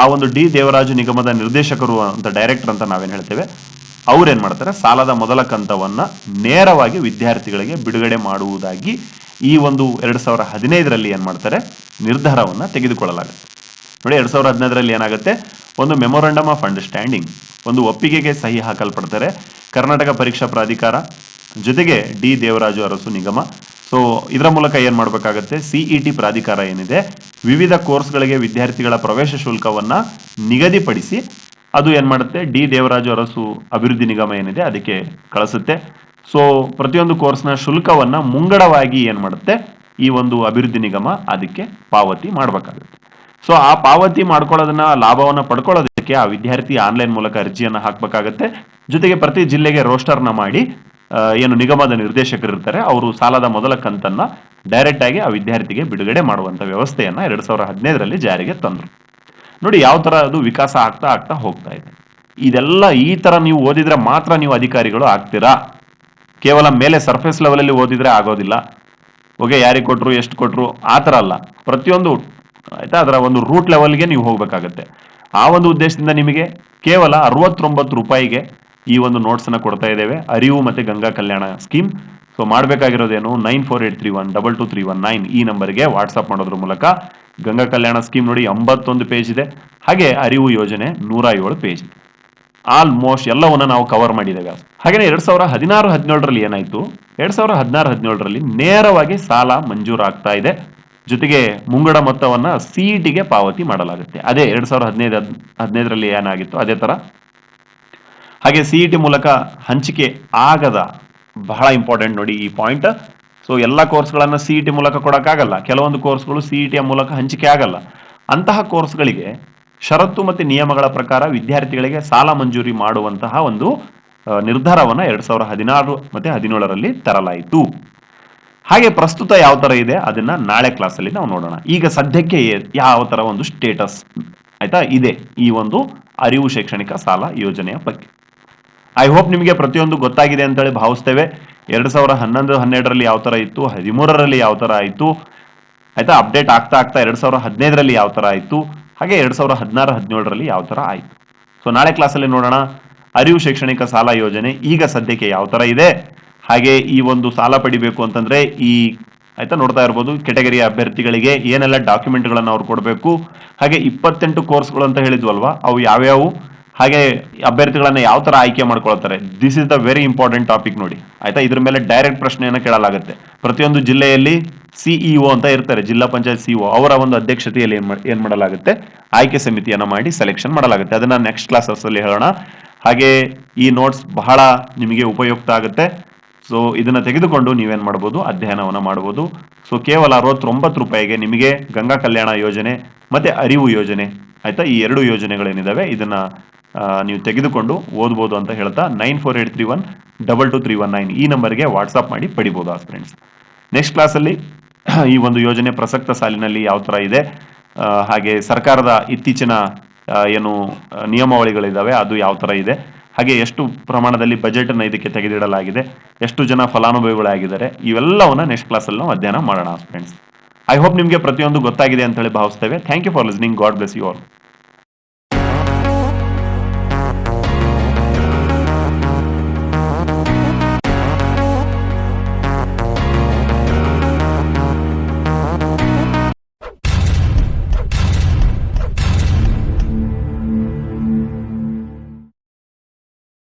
ಆ ಒಂದು ಡಿ ದೇವರಾಜು ನಿಗಮದ ನಿರ್ದೇಶಕರು ಅಂತ ಡೈರೆಕ್ಟರ್ ಅಂತ ನಾವೇನು ಹೇಳ್ತೇವೆ, ಅವರೇನು ಮಾಡ್ತಾರೆ, ಸಾಲದ ಮೊದಲ ಕಂತವನ್ನು ನೇರವಾಗಿ ವಿದ್ಯಾರ್ಥಿಗಳಿಗೆ ಬಿಡುಗಡೆ ಮಾಡುವುದಾಗಿ ಈ ಒಂದು ಎರಡು ಸಾವಿರ ಹದಿನೈದರಲ್ಲಿ ಏನ್ಮಾಡ್ತಾರೆ ನಿರ್ಧಾರವನ್ನ ತೆಗೆದುಕೊಳ್ಳಲಾಗುತ್ತೆ. ನೋಡಿ, ಎರಡು ಸಾವಿರದ ಹದಿನೈದರಲ್ಲಿ ಏನಾಗುತ್ತೆ, ಒಂದು ಮೆಮೊರಾಂಡಮ್ ಆಫ್ ಅಂಡರ್ಸ್ಟ್ಯಾಂಡಿಂಗ್, ಒಂದು ಒಪ್ಪಿಗೆಗೆ ಸಹಿ ಹಾಕಲ್ಪಡ್ತಾರೆ ಕರ್ನಾಟಕ ಪರೀಕ್ಷಾ ಪ್ರಾಧಿಕಾರ, ಜೊತೆಗೆ ಡಿ ದೇವರಾಜು ಅರಸು ನಿಗಮ ಸೊ ಇದರ ಮೂಲಕ ಏನ್ ಮಾಡಬೇಕಾಗುತ್ತೆ? ಸಿಇಟಿ ಪ್ರಾಧಿಕಾರ ಏನಿದೆ, ವಿವಿಧ ಕೋರ್ಸ್ಗಳಿಗೆ ವಿದ್ಯಾರ್ಥಿಗಳ ಪ್ರವೇಶ ಶುಲ್ಕವನ್ನ ನಿಗದಿಪಡಿಸಿ ಅದು ಏನ್ ಮಾಡುತ್ತೆ? ಡಿ ದೇವರಾಜು ಅರಸು ಅಭಿವೃದ್ಧಿ ನಿಗಮ ಏನಿದೆ, ಅದಕ್ಕೆ ಕಳಿಸುತ್ತೆ. ಸೊ ಪ್ರತಿಯೊಂದು ಕೋರ್ಸ್ನ ಶುಲ್ಕವನ್ನ ಮುಂಗಡವಾಗಿ ಏನ್ ಮಾಡುತ್ತೆ? ಈ ಒಂದು ಅಭಿವೃದ್ಧಿ ನಿಗಮ ಅದಕ್ಕೆ ಪಾವತಿ ಮಾಡಬೇಕಾಗುತ್ತೆ. ಸೊ ಆ ಪಾವತಿ ಮಾಡ್ಕೊಳ್ಳೋದನ್ನ, ಲಾಭವನ್ನ ಪಡ್ಕೊಳ್ಳೋದಕ್ಕೆ ಆ ವಿದ್ಯಾರ್ಥಿ ಆನ್ಲೈನ್ ಮೂಲಕ ಅರ್ಜಿಯನ್ನ ಹಾಕ್ಬೇಕಾಗತ್ತೆ. ಜೊತೆಗೆ ಪ್ರತಿ ಜಿಲ್ಲೆಗೆ ರೋಸ್ಟರ್ನ ಮಾಡಿ ಏನು ನಿಗಮದ ನಿರ್ದೇಶಕರು ಇರ್ತಾರೆ ಅವರು ಸಾಲದ ಮೊದಲ ಕಂತನ್ನ ಡೈರೆಕ್ಟ್ ಆಗಿ ಆ ವಿದ್ಯಾರ್ಥಿಗೆ ಬಿಡುಗಡೆ ಮಾಡುವಂತ ವ್ಯವಸ್ಥೆಯನ್ನು ಎರಡು ಸಾವಿರ ಹದಿನೈದರಲ್ಲಿ ಜಾರಿಗೆ ತಂದರು. ನೋಡಿ, ಯಾವ ಥರ ಅದು ವಿಕಾಸ ಆಗ್ತಾ ಆಗ್ತಾ ಹೋಗ್ತಾ ಇದೆ. ಇದೆಲ್ಲ ಈ ತರ ನೀವು ಓದಿದ್ರೆ ಮಾತ್ರ ನೀವು ಅಧಿಕಾರಿಗಳು ಆಗ್ತೀರಾ? ಕೇವಲ ಮೇಲೆ ಸರ್ಫೇಸ್ ಲೆವೆಲಲ್ಲಿ ಓದಿದ್ರೆ ಆಗೋದಿಲ್ಲ. ಓಕೆ, ಯಾರಿಗೆ ಕೊಟ್ಟರು ಎಷ್ಟು ಕೊಟ್ಟರು ಆ ಥರ ಅಲ್ಲ. ಪ್ರತಿಯೊಂದು, ಆಯಿತಾ, ಅದರ ಒಂದು ರೂಟ್ ಲೆವೆಲ್ಗೆ ನೀವು ಹೋಗಬೇಕಾಗತ್ತೆ. ಆ ಒಂದು ಉದ್ದೇಶದಿಂದ ನಿಮಗೆ ಕೇವಲ ಅರವತ್ತೊಂಬತ್ತು ರೂಪಾಯಿಗೆ ಈ ಒಂದು ನೋಟ್ಸ್ ಅನ್ನ ಕೊಡ್ತಾ ಇದ್ದೇವೆ. ಅರಿವು ಮತ್ತೆ Ganga Kalyana scheme so ಮಾಡಬೇಕಾಗಿರೋದೇನು nine four eight three one double two three one nine ಈ ನಂಬರ್ಗೆ ವಾಟ್ಸಪ್ ಮಾಡೋದ್ರ ಮೂಲಕ. ಗಂಗಾ ಕಲ್ಯಾಣ ಸ್ಕೀಮ್ ನೋಡಿ ಎಂಬತ್ತೊಂದು ಪೇಜ್ ಇದೆ. ಹಾಗೆ ಅರಿವು ಯೋಜನೆ ನೂರ ಏಳು ಪೇಜ್ ಆಲ್ಮೋಸ್ಟ್ ಎಲ್ಲವನ್ನ ನಾವು ಕವರ್ ಮಾಡಿದ್ದೇವೆ. ಹಾಗೆ ಎರಡ್ ಸಾವಿರ ಹದಿನಾರು, ಹದಿನೇಳರಲ್ಲಿ ಏನಾಯ್ತು? ಎರಡ್ ಸಾವಿರ ಹದಿನಾರು, ಹದಿನೇಳರಲ್ಲಿ ನೇರವಾಗಿ ಸಾಲ ಮಂಜೂರಾಗ್ತಾ ಇದೆ. ಜೊತೆಗೆ ಮುಂಗಡ ಮೊತ್ತವನ್ನ ಸಿಇಟಿಗೆ ಪಾವತಿ ಮಾಡಲಾಗುತ್ತೆ. ಅದೇ ಎರಡ್ ಸಾವಿರದ ಹದಿನೈದು ಹದಿನೈದರಲ್ಲಿ ಏನಾಗಿತ್ತು? ಅದೇ ತರ ಹಾಗೆ ಸಿ ಇ ಟಿ ಮೂಲಕ ಹಂಚಿಕೆ ಆಗದ ಬಹಳ ಇಂಪಾರ್ಟೆಂಟ್ ನೋಡಿ ಈ ಪಾಯಿಂಟ್ ಸೊ ಎಲ್ಲ ಕೋರ್ಸ್ಗಳನ್ನ ಸಿಇಟಿ ಮೂಲಕ ಕೊಡೋಕ್ಕಾಗಲ್ಲ. ಕೆಲವೊಂದು ಕೋರ್ಸ್ಗಳು ಸಿ ಇ ಟಿಯ ಮೂಲಕ ಹಂಚಿಕೆ ಆಗಲ್ಲ. ಅಂತಹ ಕೋರ್ಸ್ಗಳಿಗೆ ಷರತ್ತು ಮತ್ತು ನಿಯಮಗಳ ಪ್ರಕಾರ ವಿದ್ಯಾರ್ಥಿಗಳಿಗೆ ಸಾಲ ಮಂಜೂರಿ ಮಾಡುವಂತಹ ಒಂದು ನಿರ್ಧಾರವನ್ನು ಎರಡ್ ಸಾವಿರ ಹದಿನಾರು ಮತ್ತು ಹದಿನೇಳರಲ್ಲಿ ತರಲಾಯಿತು. ಹಾಗೆ ಪ್ರಸ್ತುತ ಯಾವ ಥರ ಇದೆ? ಅದನ್ನ ನಾಳೆ ಕ್ಲಾಸಲ್ಲಿ ನಾವು ನೋಡೋಣ. ಈಗ ಸದ್ಯಕ್ಕೆ ಯಾವ ಥರ ಒಂದು ಸ್ಟೇಟಸ್ ಆಯಿತಾ? ಇದೆ ಈ ಒಂದು ಅರಿವು ಶೈಕ್ಷಣಿಕ ಸಾಲ ಯೋಜನೆಯ ಬಗ್ಗೆ. ಐ ಹೋಪ್ ನಿಮಗೆ ಪ್ರತಿಯೊಂದು ಗೊತ್ತಾಗಿದೆ ಅಂತೇಳಿ ಭಾವಿಸ್ತೇವೆ. ಎರಡು ಸಾವಿರ ಹನ್ನೊಂದು ಹನ್ನೆರಡರಲ್ಲಿ ಯಾವ ಥರ ಇತ್ತು, ಹದಿಮೂರರಲ್ಲಿ ಯಾವ ಥರ ಆಯಿತು, ಆಯಿತಾ? ಅಪ್ಡೇಟ್ ಆಗ್ತಾ ಆಗ್ತಾ ಎರಡು ಸಾವಿರ ಹದಿನೈದರಲ್ಲಿ ಯಾವ ಥರ ಆಯಿತು, ಹಾಗೆ ಎರಡು ಸಾವಿರ ಹದಿನಾರು ಹದಿನೇಳರಲ್ಲಿ ಯಾವ ಥರ ಆಯಿತು. ಸೊ ನಾಳೆ ಕ್ಲಾಸಲ್ಲಿ ನೋಡೋಣ. ಅರಿವು ಶೈಕ್ಷಣಿಕ ಸಾಲ ಯೋಜನೆ ಈಗ ಸದ್ಯಕ್ಕೆ ಯಾವ ಥರ ಇದೆ? ಹಾಗೆ ಈ ಒಂದು ಸಾಲ ಪಡಿಬೇಕು ಅಂತಂದ್ರೆ ಈ, ಆಯ್ತಾ? ನೋಡ್ತಾ ಇರ್ಬೋದು ಕೆಟಗರಿಯ ಅಭ್ಯರ್ಥಿಗಳಿಗೆ ಏನೆಲ್ಲ ಡಾಕ್ಯುಮೆಂಟ್ಗಳನ್ನು ಅವ್ರು ಕೊಡಬೇಕು. ಹಾಗೆ ಇಪ್ಪತ್ತೆಂಟು ಕೋರ್ಸ್ಗಳು ಅಂತ ಹೇಳಿದ್ವಲ್ವಾ? ಅವು ಯಾವ್ಯಾವು? ಹಾಗೆ ಅಭ್ಯರ್ಥಿಗಳನ್ನ ಯಾವ ತರ ಆಯ್ಕೆ ಮಾಡ್ಕೊಳ್ತಾರೆ? This is the very important topic ನೋಡಿ. ಆಯ್ತಾ? ಇದ್ರ ಮೇಲೆ ಡೈರೆಕ್ಟ್ ಪ್ರಶ್ನೆಯನ್ನು ಕೇಳಲಾಗುತ್ತೆ. ಪ್ರತಿಯೊಂದು ಜಿಲ್ಲೆಯಲ್ಲಿ ಸಿಇಒ ಅಂತ ಇರ್ತಾರೆ, ಜಿಲ್ಲಾ ಪಂಚಾಯತ್ ಸಿಇಒ ಅವರ ಒಂದು ಅಧ್ಯಕ್ಷತೆಯಲ್ಲಿ ಏನ್ ಮಾಡ್- ಮಾಡಲಾಗುತ್ತೆ? ಆಯ್ಕೆ ಸಮಿತಿಯನ್ನ ಮಾಡಿ ಸೆಲೆಕ್ಷನ್ ಮಾಡಲಾಗುತ್ತೆ. ಅದನ್ನ ನೆಕ್ಸ್ಟ್ ಕ್ಲಾಸಸ್ ಅಲ್ಲಿ ಹೇಳೋಣ. ಹಾಗೆ ಈ ನೋಟ್ಸ್ ಬಹಳ ನಿಮಗೆ ಉಪಯುಕ್ತ ಆಗುತ್ತೆ. ಸೊ ಇದನ್ನ ತೆಗೆದುಕೊಂಡು ನೀವೇನ್ ಮಾಡಬಹುದು ಅಧ್ಯಯನವನ್ನ ಮಾಡಬಹುದು ಸೊ ಕೇವಲ ಅರವತ್ತೊಂಬತ್ತು ರೂಪಾಯಿಗೆ ನಿಮಗೆ ಗಂಗಾ ಕಲ್ಯಾಣ ಯೋಜನೆ ಮತ್ತೆ ಅರಿವು ಯೋಜನೆ, ಆಯ್ತಾ? ಈ ಎರಡು ಯೋಜನೆಗಳೇನಿದಾವೆ? ಇದನ್ನ ನೀವು ತೆಗೆದುಕೊಂಡು ಓದ್ಬೋದು ಅಂತ ಹೇಳ್ತಾ nine four eight three one double two three one nine ಈ ನಂಬರ್ಗೆ ವಾಟ್ಸಪ್ ಮಾಡಿ ಪಡಿಬೋದು ಆ ಫ್ರೆಂಡ್ಸ್ ನೆಕ್ಸ್ಟ್ ಕ್ಲಾಸಲ್ಲಿ ಈ ಒಂದು ಯೋಜನೆ ಪ್ರಸಕ್ತ ಸಾಲಿನಲ್ಲಿ ಯಾವ ತರ ಇದೆ? ಹಾಗೆ ಸರ್ಕಾರದ ಇತ್ತೀಚಿನ ಏನು ನಿಯಮಾವಳಿಗಳಿದ್ದಾವೆ ಅದು ಯಾವ ತರ ಇದೆ? ಹಾಗೆ ಎಷ್ಟು ಪ್ರಮಾಣದಲ್ಲಿ ಬಜೆಟ್ ಅನ್ನ ಇದಕ್ಕೆ ತೆಗೆದಿಡಲಾಗಿದೆ? ಎಷ್ಟು ಜನ ಫಲಾನುಭವಿಗಳಾಗಿದ್ದಾರೆ? ಇವೆಲ್ಲವನ್ನ ನೆಕ್ಸ್ಟ್ ಕ್ಲಾಸಲ್ಲಿ ನಾವು ಅಧ್ಯಯನ ಮಾಡೋಣ ಫ್ರೆಂಡ್ಸ್ ಐ ಹೋಪ್ ನಿಮಗೆ ಪ್ರತಿಯೊಂದು ಗೊತ್ತಾಗಿದೆ ಅಂತ ಹೇಳಿ ಭಾವಿಸ್ತೇವೆ. Thank you for listening God bless you all